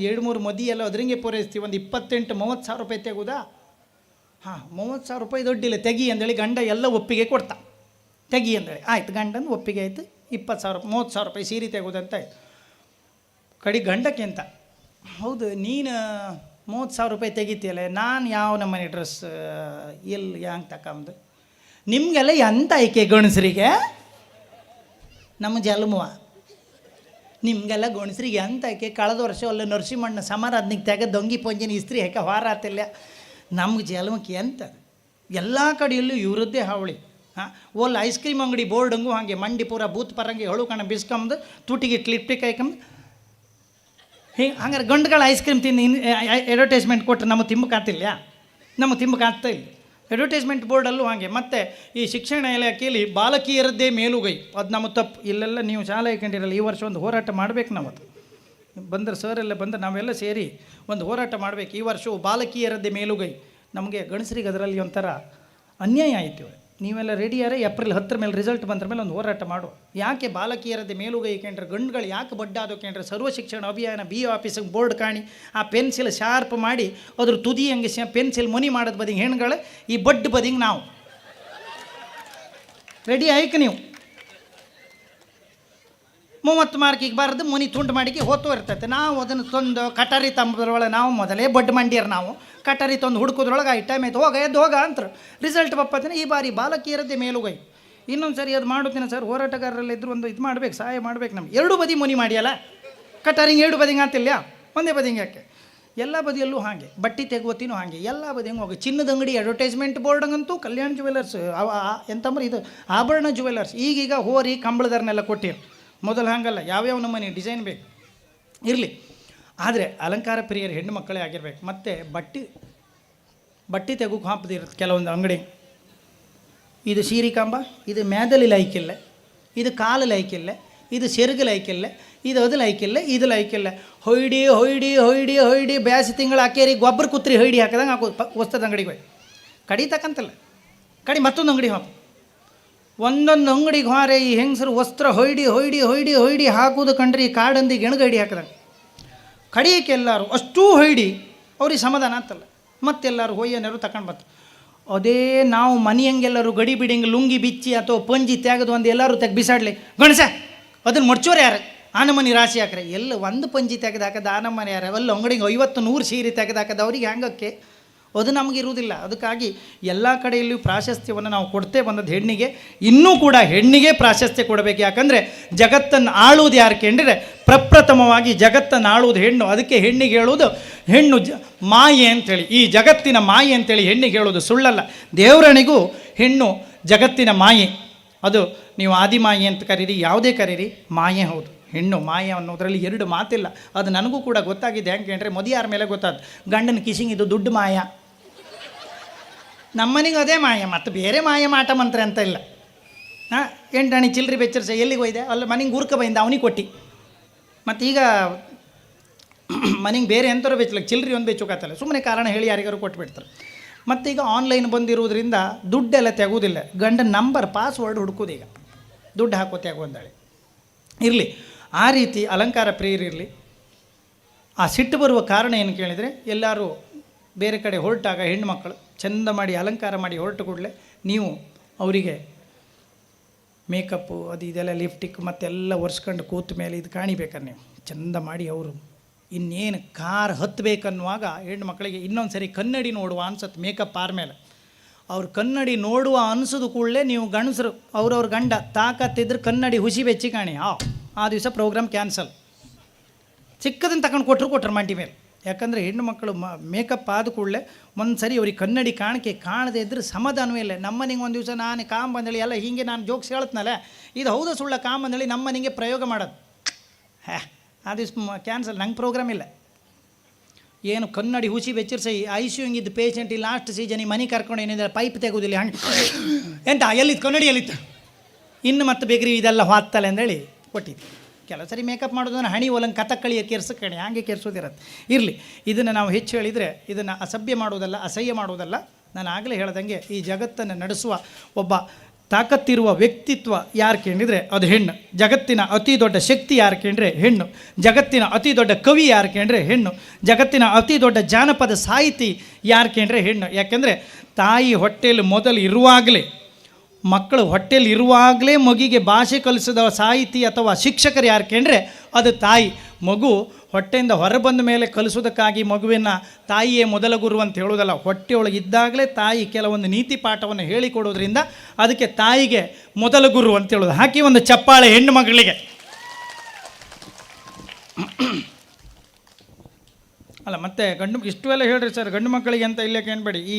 ಒಂದು ಎರಡು ಮೂರು ಮದಿ ಎಲ್ಲ ಅದ್ರಂಗೆ ಪೂರೈಸ್ತೀವಿ. ಒಂದು ಇಪ್ಪತ್ತೆಂಟು, ಮೂವತ್ತು ಸಾವಿರ ರೂಪಾಯಿ ತೆಗುದಾ ಹಾಂ, ಮೂವತ್ತು ಸಾವಿರ ರೂಪಾಯಿ ದೊಡ್ಡಿಲ್ಲ. ತೆಗಿ ಅಂದೇಳಿ ಗಂಡ ಎಲ್ಲ ಒಪ್ಪಿಗೆ ಕೊಡ್ತಾ. ತೆಗಿ ಅಂದೇಳಿ. ಆಯ್ತು, ಗಂಡನ ಒಪ್ಪಿಗೆ ಆಯ್ತು. ಇಪ್ಪತ್ತು ಸಾವಿರ, ಮೂವತ್ತು ಸಾವಿರ ರೂಪಾಯಿ ಸೀರೆ ತೆಗೋದಂತ ಆಯ್ತು. ಕಡಿ ಗಂಡಕ್ಕೆ ಅಂತ ಹೌದು, ನೀನು ಮೂವತ್ತು ಸಾವಿರ ರೂಪಾಯಿ ತೆಗಿತೀಯಲ್ಲ, ನಾನು ಯಾವ ನಮ್ಮನೆ ಡ್ರೆಸ್ ಎಲ್ಲಿ, ಹ್ಯಾಂಗೆ ತಗೊಂಬಂದು ನಿಮಗೆಲ್ಲ ಎಂತ ಆಯ್ಕೆ ಗಣಸರಿಗೆ ನಮ್ಮ ಜನ್ಮವ ನಿಮಗೆಲ್ಲ ಗಣಸರಿಗೆ ಅಂತ ಆಕೆ ಕಳೆದ ವರ್ಷ ಅಲ್ಲ ನರಸಿಂಹಣ್ಣ ಸಮಾರಾಧನೆಗೆ ತೆಗೆ ದೊಂಗಿ ಪಂಜಿನ ಇಸ್ತ್ರಿ ಹಾಕಿ ಹೊರ ಆತಿಲ್ಲ ನಮ್ಗೆ ಜನ್ಮಕ್ಕೆ ಅಂತ ಎಲ್ಲ ಕಡೆಯಲ್ಲೂ ಇವರದ್ದೇ ಹಾವಳಿ. ಹಾಂ ಒಲ್ಲ ಐಸ್ ಕ್ರೀಮ್ ಅಂಗಡಿ ಬೋರ್ಡಂಗೂ ಹಾಗೆ ಮಂಡಿ ಪೂರ ಬೂತ್ ಪರಂಗಿ ಹೊಳು ಕಣ ಬಿಸ್ಕೊಂಬದು ತುಟಿಗೆ ಲಿಪ್ಟಿಕ್ ಹಾಕೊಂಬದು ಹಿಂಗೆ ಹಂಗಾರೆ ಗಂಡುಗಳ ಐಸ್ ಕ್ರೀಮ್ ತಿಂದು ಇನ್ ಅಡ್ವರ್ಟೈಸ್ಮೆಂಟ್ ಕೊಟ್ಟರೆ ನಮಗೆ ತಿಂಬಕ್ಕೆ ಆತಿಲ್ಲ ನಮಗೆ ತಿಂಬಕ್ಕೆ ಆಗ್ತಾ ಇಲ್ಲ ಅಡ್ವರ್ಟೈಸ್ಮೆಂಟ್ ಬೋರ್ಡಲ್ಲೂ ಹಾಗೆ. ಮತ್ತು ಈ ಶಿಕ್ಷಣ ಇಲಾಖೆಯಲ್ಲಿ ಬಾಲಕಿಯರದ್ದೇ ಮೇಲುಗೈ. ಅದು ನಮ್ಮ ತಪ್ಪು ಇಲ್ಲೆಲ್ಲ ನೀವು ಶಾಲೆ ಕಂಡಿರಲ್ಲ, ಈ ವರ್ಷ ಒಂದು ಹೋರಾಟ ಮಾಡಬೇಕು ನಾವು ಅದು. ಬಂದ್ರೆ ಸರ್ ಎಲ್ಲ ಬಂದ್ರೆ ನಾವೆಲ್ಲ ಸೇರಿ ಒಂದು ಹೋರಾಟ ಮಾಡಬೇಕು. ಈ ವರ್ಷವು ಬಾಲಕಿಯರದ್ದೇ ಮೇಲುಗೈ. ನಮಗೆ ಗಣಸರಿಗೆ ಅದರಲ್ಲಿ ಒಂಥರ ಅನ್ಯಾಯ ಆಯಿತು ನೀವೆಲ್ಲ ರೆಡಿ ರೆಡಿಯಾರೆ ಏಪ್ರಿಲ್ ಹತ್ತರ ಮೇಲೆ ರಿಸಲ್ಟ್ ಬಂದ್ರ ಮೇಲೆ ಒಂದು ಹೋರಾಟ ಮಾಡು. ಯಾಕೆ ಬಾಲಕಿಯರದ್ದೇ ಮೇಲುಗೈ ಕೇಂದ್ರ, ಗಂಡುಗಳು ಯಾಕೆ ಬಡ್ಡಾದೋ ಕೇಂದ್ರ, ಸರ್ವ ಶಿಕ್ಷಣ ಅಭಿಯಾನ, ಬಿ ಆಫೀಸಿಗೆ ಬೋರ್ಡ್ ಕಾಣಿ, ಆ ಪೆನ್ಸಿಲ್ ಶಾರ್ಪ್ ಮಾಡಿ, ಅದ್ರ ತುದಿ ಹಂಗೆ ಪೆನ್ಸಿಲ್ ಮನಿ ಮಾಡೋದು ಬದಿಂಗೆ ಹೆಣ್ಗಳು, ಈ ಬಡ್ ಬದಿಂಗೆ ನಾವು. ರೆಡಿ ಆಯ್ಕೆ ನೀವು? ಮೂವತ್ತು ಮಾರ್ಕಿಗೆ ಬರೆದು ಮುನಿ ತುಂಡು ಮಾಡಿಕೆ ಹೋತು ಇರ್ತೈತೆ ನಾವು ಅದನ್ನು ತಂದು ಕಟಾರಿ ತಂಬದ್ರೊಳಗೆ ನಾವು ಮೊದಲೇ ಬಡ್ ಮಂಡಿಯರ್ ನಾವು. ಕಟಾರಿ ತಂದು ಹುಡುಕೋದ್ರೊಳಗೆ ಐ ಟೈಮ್ ಆಯ್ತು, ಹೋಗ, ಎದ್ದು ಹೋಗ ಅಂತ ರಿಸಲ್ಟ್ ಬಪ್ಪತ್ತಿನ ಈ ಬಾರಿ ಬಾಲಕಿಯರದ್ದೇ ಮೇಲುಗೈ. ಇನ್ನೊಂದು ಸರಿ ಅದು ಮಾಡುತ್ತೀನಿ ಸರ್, ಹೋರಾಟಗಾರರಲ್ಲಿ ಇದ್ರು ಒಂದು ಇದು ಮಾಡ್ಬೇಕು, ಸಹಾಯ ಮಾಡ್ಬೇಕು ನಮ್ಗೆ. ಎರಡು ಬದಿ ಮುನಿ ಮಾಡಿಯಲ್ಲ? ಕಟಾರಿಂಗ್ ಎರಡು ಬದಿಂಗೆ ಅಂತಿಲ್ಲ ಒಂದೇ ಬದಿಂಗೆ ಯಾಕೆ? ಎಲ್ಲ ಬದಿಯಲ್ಲೂ ಹಾಗೆ, ಬಟ್ಟೆ ತೆಗುವತ್ತಿನೂ ಹಾಗೆ, ಎಲ್ಲ ಬದಿಯಂಗೆ ಹೋಗಿ. ಚಿನ್ನದ ಅಂಗಡಿ ಅಡ್ವರ್ಟೈಸ್ಮೆಂಟ್ ಬೋರ್ಡಂಗಂತೂ ಕಲ್ಯಾಣ್ ಜುವೆಲ್ಲರ್ಸ್ ಎಂತಂದ್ರೆ ಇದು ಆಭರಣ ಜುವೆಲ್ಲರ್ಸ್ ಈಗೀಗ ಹೋರಿ, ಕಂಬಳದರ್ನೆಲ್ಲ ಕೊಟ್ಟಿರು. ಮೊದಲು ಹಾಗಲ್ಲ, ಯಾವ್ಯಾವ ನಮ್ಮನೆ ಡಿಸೈನ್ ಬೇಕು. ಇರಲಿ. ಆದರೆ ಅಲಂಕಾರ ಪ್ರಿಯರು ಹೆಣ್ಣು ಮಕ್ಕಳೇ ಆಗಿರ್ಬೇಕು. ಮತ್ತು ಬಟ್ಟೆ ಬಟ್ಟೆ ತೆಗೋಕೆ ಹಾಪದಿರುತ್ತೆ ಕೆಲವೊಂದು ಅಂಗಡಿ. ಇದು ಸೀರಿಕಾಂಬ ಇದು ಮ್ಯಾದಲ್ಲಿ ಲೈಕಿಲ್ಲ, ಇದು ಕಾಲು ಲೈಕಿಲ್ಲ, ಇದು ಸೆರಗು ಲೈಕಿಲ್ಲ, ಇದು ಅದು ಲೈಕಿಲ್ಲ, ಇದು ಲೈಕಿಲ್ಲ. ಹೊಯ್ಡಿ ಹೊಯ್ಡಿ ಹೊಯ್ಡಿ ಹೊಯ್ಡಿ, ಬ್ಯಾಸಿ ತಿಂಗಳು ಹಾಕ್ಯಾರಿ ಗೊಬ್ಬರ ಕುತ್ರಿ ಹೊಯ್ಡಿ ಹಾಕಿದಂಗೆ ಹಾಕೋದು ಪ ವಸ್ತದ ಅಂಗಡಿಗೆ ಕಡಿತಕ್ಕಂತಲ್ಲ. ಕಡಿ ಮತ್ತೊಂದು ಅಂಗಡಿ ಹಾಕು. ಒಂದೊಂದು ಅಂಗಡಿಗೆ ಹೋರೆ ಈ ಹೆಂಗಸರು ವಸ್ತ್ರ ಹೊಯ್ಡಿ ಹೊಯ್ಡಿ ಹೊಯ್ಡಿ ಹೊಯ್ಡಿ ಹಾಕೋದು ಕಂಡ್ರಿ ಕಾಡಂದಿ ಗೆಣಗಡಿ ಎಣಗಡಿ ಹಾಕಿದಂಗೆ ಕಡಿಯಕ್ಕೆ ಎಲ್ಲರೂ ಅಷ್ಟೂ ಹೊಯ್ಡಿ, ಅವ್ರಿಗೆ ಸಮಾಧಾನ ಅಂತಲ್ಲ ಮತ್ತೆಲ್ಲರೂ ಹೊಯ್ಯನರು ತಗೊಂಡು ಬರ್ತಾರೆ. ಅದೇ ನಾವು ಮನೆಯಂಗೆಲ್ಲರೂ ಗಡಿ ಬಿಡಿಂಗ್ ಲುಂಗಿ ಬಿಚ್ಚಿ ಅಥವಾ ಪಂಜಿ ತೆಗೆದು ಒಂದು ಎಲ್ಲರೂ ತೆಗೆ ಬಿಸಾಡಲಿ. ಗಣಸ ಅದನ್ನು ಮಡ್ಚೋರು ಯಾರು? ಆನಮನಿ ರಾಶಿ ಹಾಕ್ರೆ. ಎಲ್ಲ ಒಂದು ಪಂಜಿ ತೆಗೆದು ಹಾಕದ ಆನಮನೆ ಯಾರು? ಅವೆಲ್ಲ ಅಂಗಡಿಗೆ ಐವತ್ತು ನೂರು ಸೀರೆ ತೆಗೆದು ಹಾಕದ, ಅವ್ರಿಗೆ ಹೆಂಗಕ್ಕೆ ಅದು ನಮಗಿರುವುದಿಲ್ಲ ಅದಕ್ಕಾಗಿ ಎಲ್ಲ ಕಡೆಯಲ್ಲಿಯೂ ಪ್ರಾಶಸ್ತ್ಯವನ್ನು ನಾವು ಕೊಡ್ತೇ ಬಂದದ್ದು ಹೆಣ್ಣಿಗೆ. ಇನ್ನೂ ಕೂಡ ಹೆಣ್ಣಿಗೆ ಪ್ರಾಶಸ್ತ್ಯ ಕೊಡಬೇಕು. ಯಾಕಂದರೆ ಜಗತ್ತನ್ನು ಆಳುವುದು ಯಾರು ಕೇಳಿದರೆ ಪ್ರಪ್ರಥಮವಾಗಿ ಜಗತ್ತನ್ನು ಆಳುವುದು ಹೆಣ್ಣು. ಅದಕ್ಕೆ ಹೆಣ್ಣಿಗೆ ಹೇಳುವುದು ಹೆಣ್ಣು ಜ ಮಾಯೆ ಅಂತೇಳಿ. ಈ ಜಗತ್ತಿನ ಮಾಯೆ ಅಂತೇಳಿ ಹೆಣ್ಣಿಗೆ ಹೇಳೋದು ಸುಳ್ಳಲ್ಲ. ದೇವರಣಿಗೂ ಹೆಣ್ಣು ಜಗತ್ತಿನ ಮಾಯೆ. ಅದು ನೀವು ಆದಿಮಾಯೆ ಅಂತ ಕರೀರಿ, ಯಾವುದೇ ಕರೀರಿ, ಮಾಯೆ ಹೌದು. ಹೆಣ್ಣು ಮಾಯೆ ಅನ್ನೋದರಲ್ಲಿ ಎರಡು ಮಾತಿಲ್ಲ. ಅದು ನನಗೂ ಕೂಡ ಗೊತ್ತಾಗಿದೆ. ಹೆಂಗೆ ಕೇಳಿದ್ರೆ ಯಾರ ಮೇಲೆ ಗೊತ್ತಾದ ಗಂಡನ ಕಿಸಿಂಗ್ ಇದು ದುಡ್ಡು ಮಾಯ. ನಮ್ಮನಿಗೆ ಅದೇ ಮಾಯ, ಮತ್ತು ಬೇರೆ ಮಾಯ ಮಾಟ ಮಂತ್ರ ಅಂತ ಇಲ್ಲ. ಹಾಂ, ಎಂಟಣಿ ಚಿಲ್ಲರಿ ಬೆಚ್ಚರ್ಸ ಎಲ್ಲಿಗೆ ಹೋಯ್ದೆ ಅಲ್ಲ, ಮನೆಗೆ ಗುರ್ಕ ಬೈಂದ ಅವನಿಗೆ ಕೊಟ್ಟು. ಮತ್ತು ಈಗ ಮನೆಗೆ ಬೇರೆ ಎಂಥವ್ರು ಬೆಚ್ಚಲಿಕ್ಕೆ ಚಿಲ್ಲರಿ ಒಂದು ಬೆಚ್ಚೋಕತ್ತಲ್ಲ ಸುಮ್ಮನೆ ಕಾರಣ ಹೇಳಿ ಯಾರಿಗಾರು ಕೊಟ್ಬಿಡ್ತಾರೆ. ಮತ್ತೀಗ ಆನ್ಲೈನ್ ಬಂದಿರುವುದರಿಂದ ದುಡ್ಡೆಲ್ಲ ತೆಗೋದಿಲ್ಲ. ಗಂಡ ನಂಬರ್ ಪಾಸ್ವರ್ಡ್ ಹುಡುಕೋದು ಈಗ. ದುಡ್ಡು ಹಾಕೋ ತೆಗೋ ಇರಲಿ, ಆ ರೀತಿ ಅಲಂಕಾರ ಪ್ರಿಯರಿರಲಿ. ಆ ಸಿಟ್ಟು ಬರುವ ಕಾರಣ ಏನು ಕೇಳಿದರೆ, ಎಲ್ಲರೂ ಬೇರೆ ಕಡೆ ಹೊರಟಾಗ ಹೆಣ್ಣುಮಕ್ಕಳು ಚಂದ ಮಾಡಿ ಅಲಂಕಾರ ಮಾಡಿ ಹೊರಟು ಕೂಡಲೇ ನೀವು ಅವರಿಗೆ ಮೇಕಪ್ಪು, ಅದು ಇದೆಲ್ಲ ಲಿಫ್ಟಿಕ್ ಮತ್ತೆಲ್ಲ ಒರೆಸ್ಕೊಂಡು ಕೂತ ಮೇಲೆ ಇದು ಕಾಣಿಬೇಕಾರೆ ನೀವು. ಚಂದ ಮಾಡಿ ಅವರು. ಇನ್ನೇನು ಕಾರ್ ಹತ್ತಬೇಕನ್ನುವಾಗ ಹೆಣ್ಣು ಮಕ್ಕಳಿಗೆ ಇನ್ನೊಂದು ಸರಿ ಕನ್ನಡಿ ನೋಡುವ ಅನ್ಸತ್ತೆ ಮೇಕಪ್ ಆರ್ಮೇಲೆ ಅವ್ರು ಕನ್ನಡಿ ನೋಡುವ ಅನಿಸೋದು ಕೂಡಲೇ ನೀವು ಗಂಡಸರು, ಅವ್ರವ್ರ ಗಂಡ ತಾಕತ್ತಿದ್ರೆ ಕನ್ನಡಿ ಹುಸಿ ಬೆಚ್ಚಿ ಕಾಣಿ. ಆ ಆ ದಿವಸ ಪ್ರೋಗ್ರಾಮ್ ಕ್ಯಾನ್ಸಲ್ ಚಿಕ್ಕದನ್ನು ತಗೊಂಡು ಕೊಟ್ಟರು ಕೊಟ್ಟರು ಮಂಟಿ ಮೇಲೆ. ಯಾಕಂದರೆ ಹೆಣ್ಣು ಮಕ್ಕಳು ಮ ಮೇಕಪ್ ಆದ ಕೂಡಲೇ ಒಂದು ಸರಿ ಅವ್ರಿಗೆ ಕನ್ನಡಿ ಕಾಣಿಕೆ ಕಾಣದೇ ಇದ್ರೆ ಸಮಾಧಾನವೇ ಇಲ್ಲ. ನಮ್ಮನಿಗೆ ಒಂದು ದಿವಸ ನಾನು ಕಾಮ್ ಬಂದಳಿ ಎಲ್ಲ ಹೀಗೆ ನಾನು ಜೋಕ್ಸ್ ಹೇಳ್ತನಲ್ಲ, ಇದು ಹೌದಾ ಸುಳ್ಳ ಕಾಮ್ ಬಂದಳಿ ನಮ್ಮನಿಗೆ ಪ್ರಯೋಗ ಮಾಡೋದು. ಆ ದಿವಸ ಕ್ಯಾನ್ಸಲ್ ನಂಗೆ ಪ್ರೋಗ್ರಾಮ್ ಇಲ್ಲ. ಏನು ಕನ್ನಡಿ ಹುಸಿ ಬೆಚ್ಚರಿಸಿ ಐ ಸಿ ಇದ್ದ ಪೇಷಂಟ್ ಈ ಲಾಸ್ಟ್ ಸೀಸನ್ ಈ ಮನೆ ಕರ್ಕೊಂಡು ಏನಿದೆ ಪೈಪ್ ತೆಗೋದಿಲ್ಲ, ಹಣ್ಣು. ಎಂತ, ಎಲ್ಲಿತ್ತು? ಕನ್ನಡಿ ಎಲ್ಲಿತ್ತು ಇನ್ನು ಮತ್ತೆ ಬೇಕ್ರಿ, ಇದೆಲ್ಲ ಹಾತ್ತಲ್ಲ ಅಂದೇಳಿ ಕೊಟ್ಟಿದ್ದೆ. ಕೆಲವು ಸರಿ ಮೇಕಪ್ ಮಾಡೋದನ್ನು ಹಣಿ ಒಲಂಗೆ ಕಥಕ್ಕಳಿಯ ಕೆರ್ಸ ಕಣಿ, ಹಾಗೆ ಕೆರ್ಸೋದಿರತ್ತೆ. ಇರಲಿ, ಇದನ್ನು ನಾವು ಹೆಚ್ಚು ಹೇಳಿದರೆ ಇದನ್ನು ಅಸಭ್ಯ ಮಾಡುವುದಲ್ಲ, ಅಸಹ್ಯ ಮಾಡುವುದಲ್ಲ, ನಾನು ಆಗಲೇ ಹೇಳ್ದಂಗೆ ಈ ಜಗತ್ತನ್ನು ನಡೆಸುವ ಒಬ್ಬ ತಾಕತ್ತಿರುವ ವ್ಯಕ್ತಿತ್ವ ಯಾರು ಕೇಳಿದರೆ ಅದು ಹೆಣ್ಣು. ಜಗತ್ತಿನ ಅತಿ ದೊಡ್ಡ ಶಕ್ತಿ ಯಾರು ಕೇಳಿದ್ರೆ ಹೆಣ್ಣು. ಜಗತ್ತಿನ ಅತಿ ದೊಡ್ಡ ಕವಿ ಯಾರು ಕೇಳಿದ್ರೆ ಹೆಣ್ಣು. ಜಗತ್ತಿನ ಅತಿ ದೊಡ್ಡ ಜಾನಪದ ಸಾಹಿತಿ ಯಾರು ಕೇಳಿದ್ರೆ ಹೆಣ್ಣು. ಯಾಕೆಂದರೆ ತಾಯಿ ಹೊಟ್ಟೆಯಲ್ಲಿ ಮೊದಲು ಇರುವಾಗಲೇ ಮಕ್ಕಳು ಹೊಟ್ಟೆಯಲ್ಲಿ ಇರುವಾಗಲೇ ಮಗಿಗೆ ಭಾಷೆ ಕಲಿಸಿದ ಸಾಹಿತಿ ಅಥವಾ ಶಿಕ್ಷಕರು ಯಾರು ಕೇಳಿದ್ರೆ ಅದು ತಾಯಿ. ಮಗು ಹೊಟ್ಟೆಯಿಂದ ಹೊರಬಂದ ಮೇಲೆ ಕಲಿಸೋದಕ್ಕಾಗಿ ಮಗುವಿನ ತಾಯಿಯೇ ಮೊದಲ ಗುರು ಅಂತ ಹೇಳೋದಲ್ಲ ಹೊಟ್ಟೆಯೊಳಗೆ ಇದ್ದಾಗಲೇ ತಾಯಿ ಕೆಲವೊಂದು ನೀತಿ ಪಾಠವನ್ನು ಹೇಳಿಕೊಡೋದ್ರಿಂದ ಅದಕ್ಕೆ ತಾಯಿಗೆ ಮೊದಲ ಗುರು ಅಂತ ಹೇಳೋದು ಹಾಕಿ ಒಂದು ಚಪ್ಪಾಳೆ ಹೆಣ್ಣು ಮಗಳಿಗೆ. ಅಲ್ಲ ಮತ್ತೆ ಗಂಡು ಇಷ್ಟು ಎಲ್ಲ ಹೇಳ್ರಿ ಸರ್, ಗಂಡು ಮಕ್ಕಳಿಗೆ ಅಂತ ಇಲ್ಲೇ ಕೇಳಬೇಡಿ. ಈ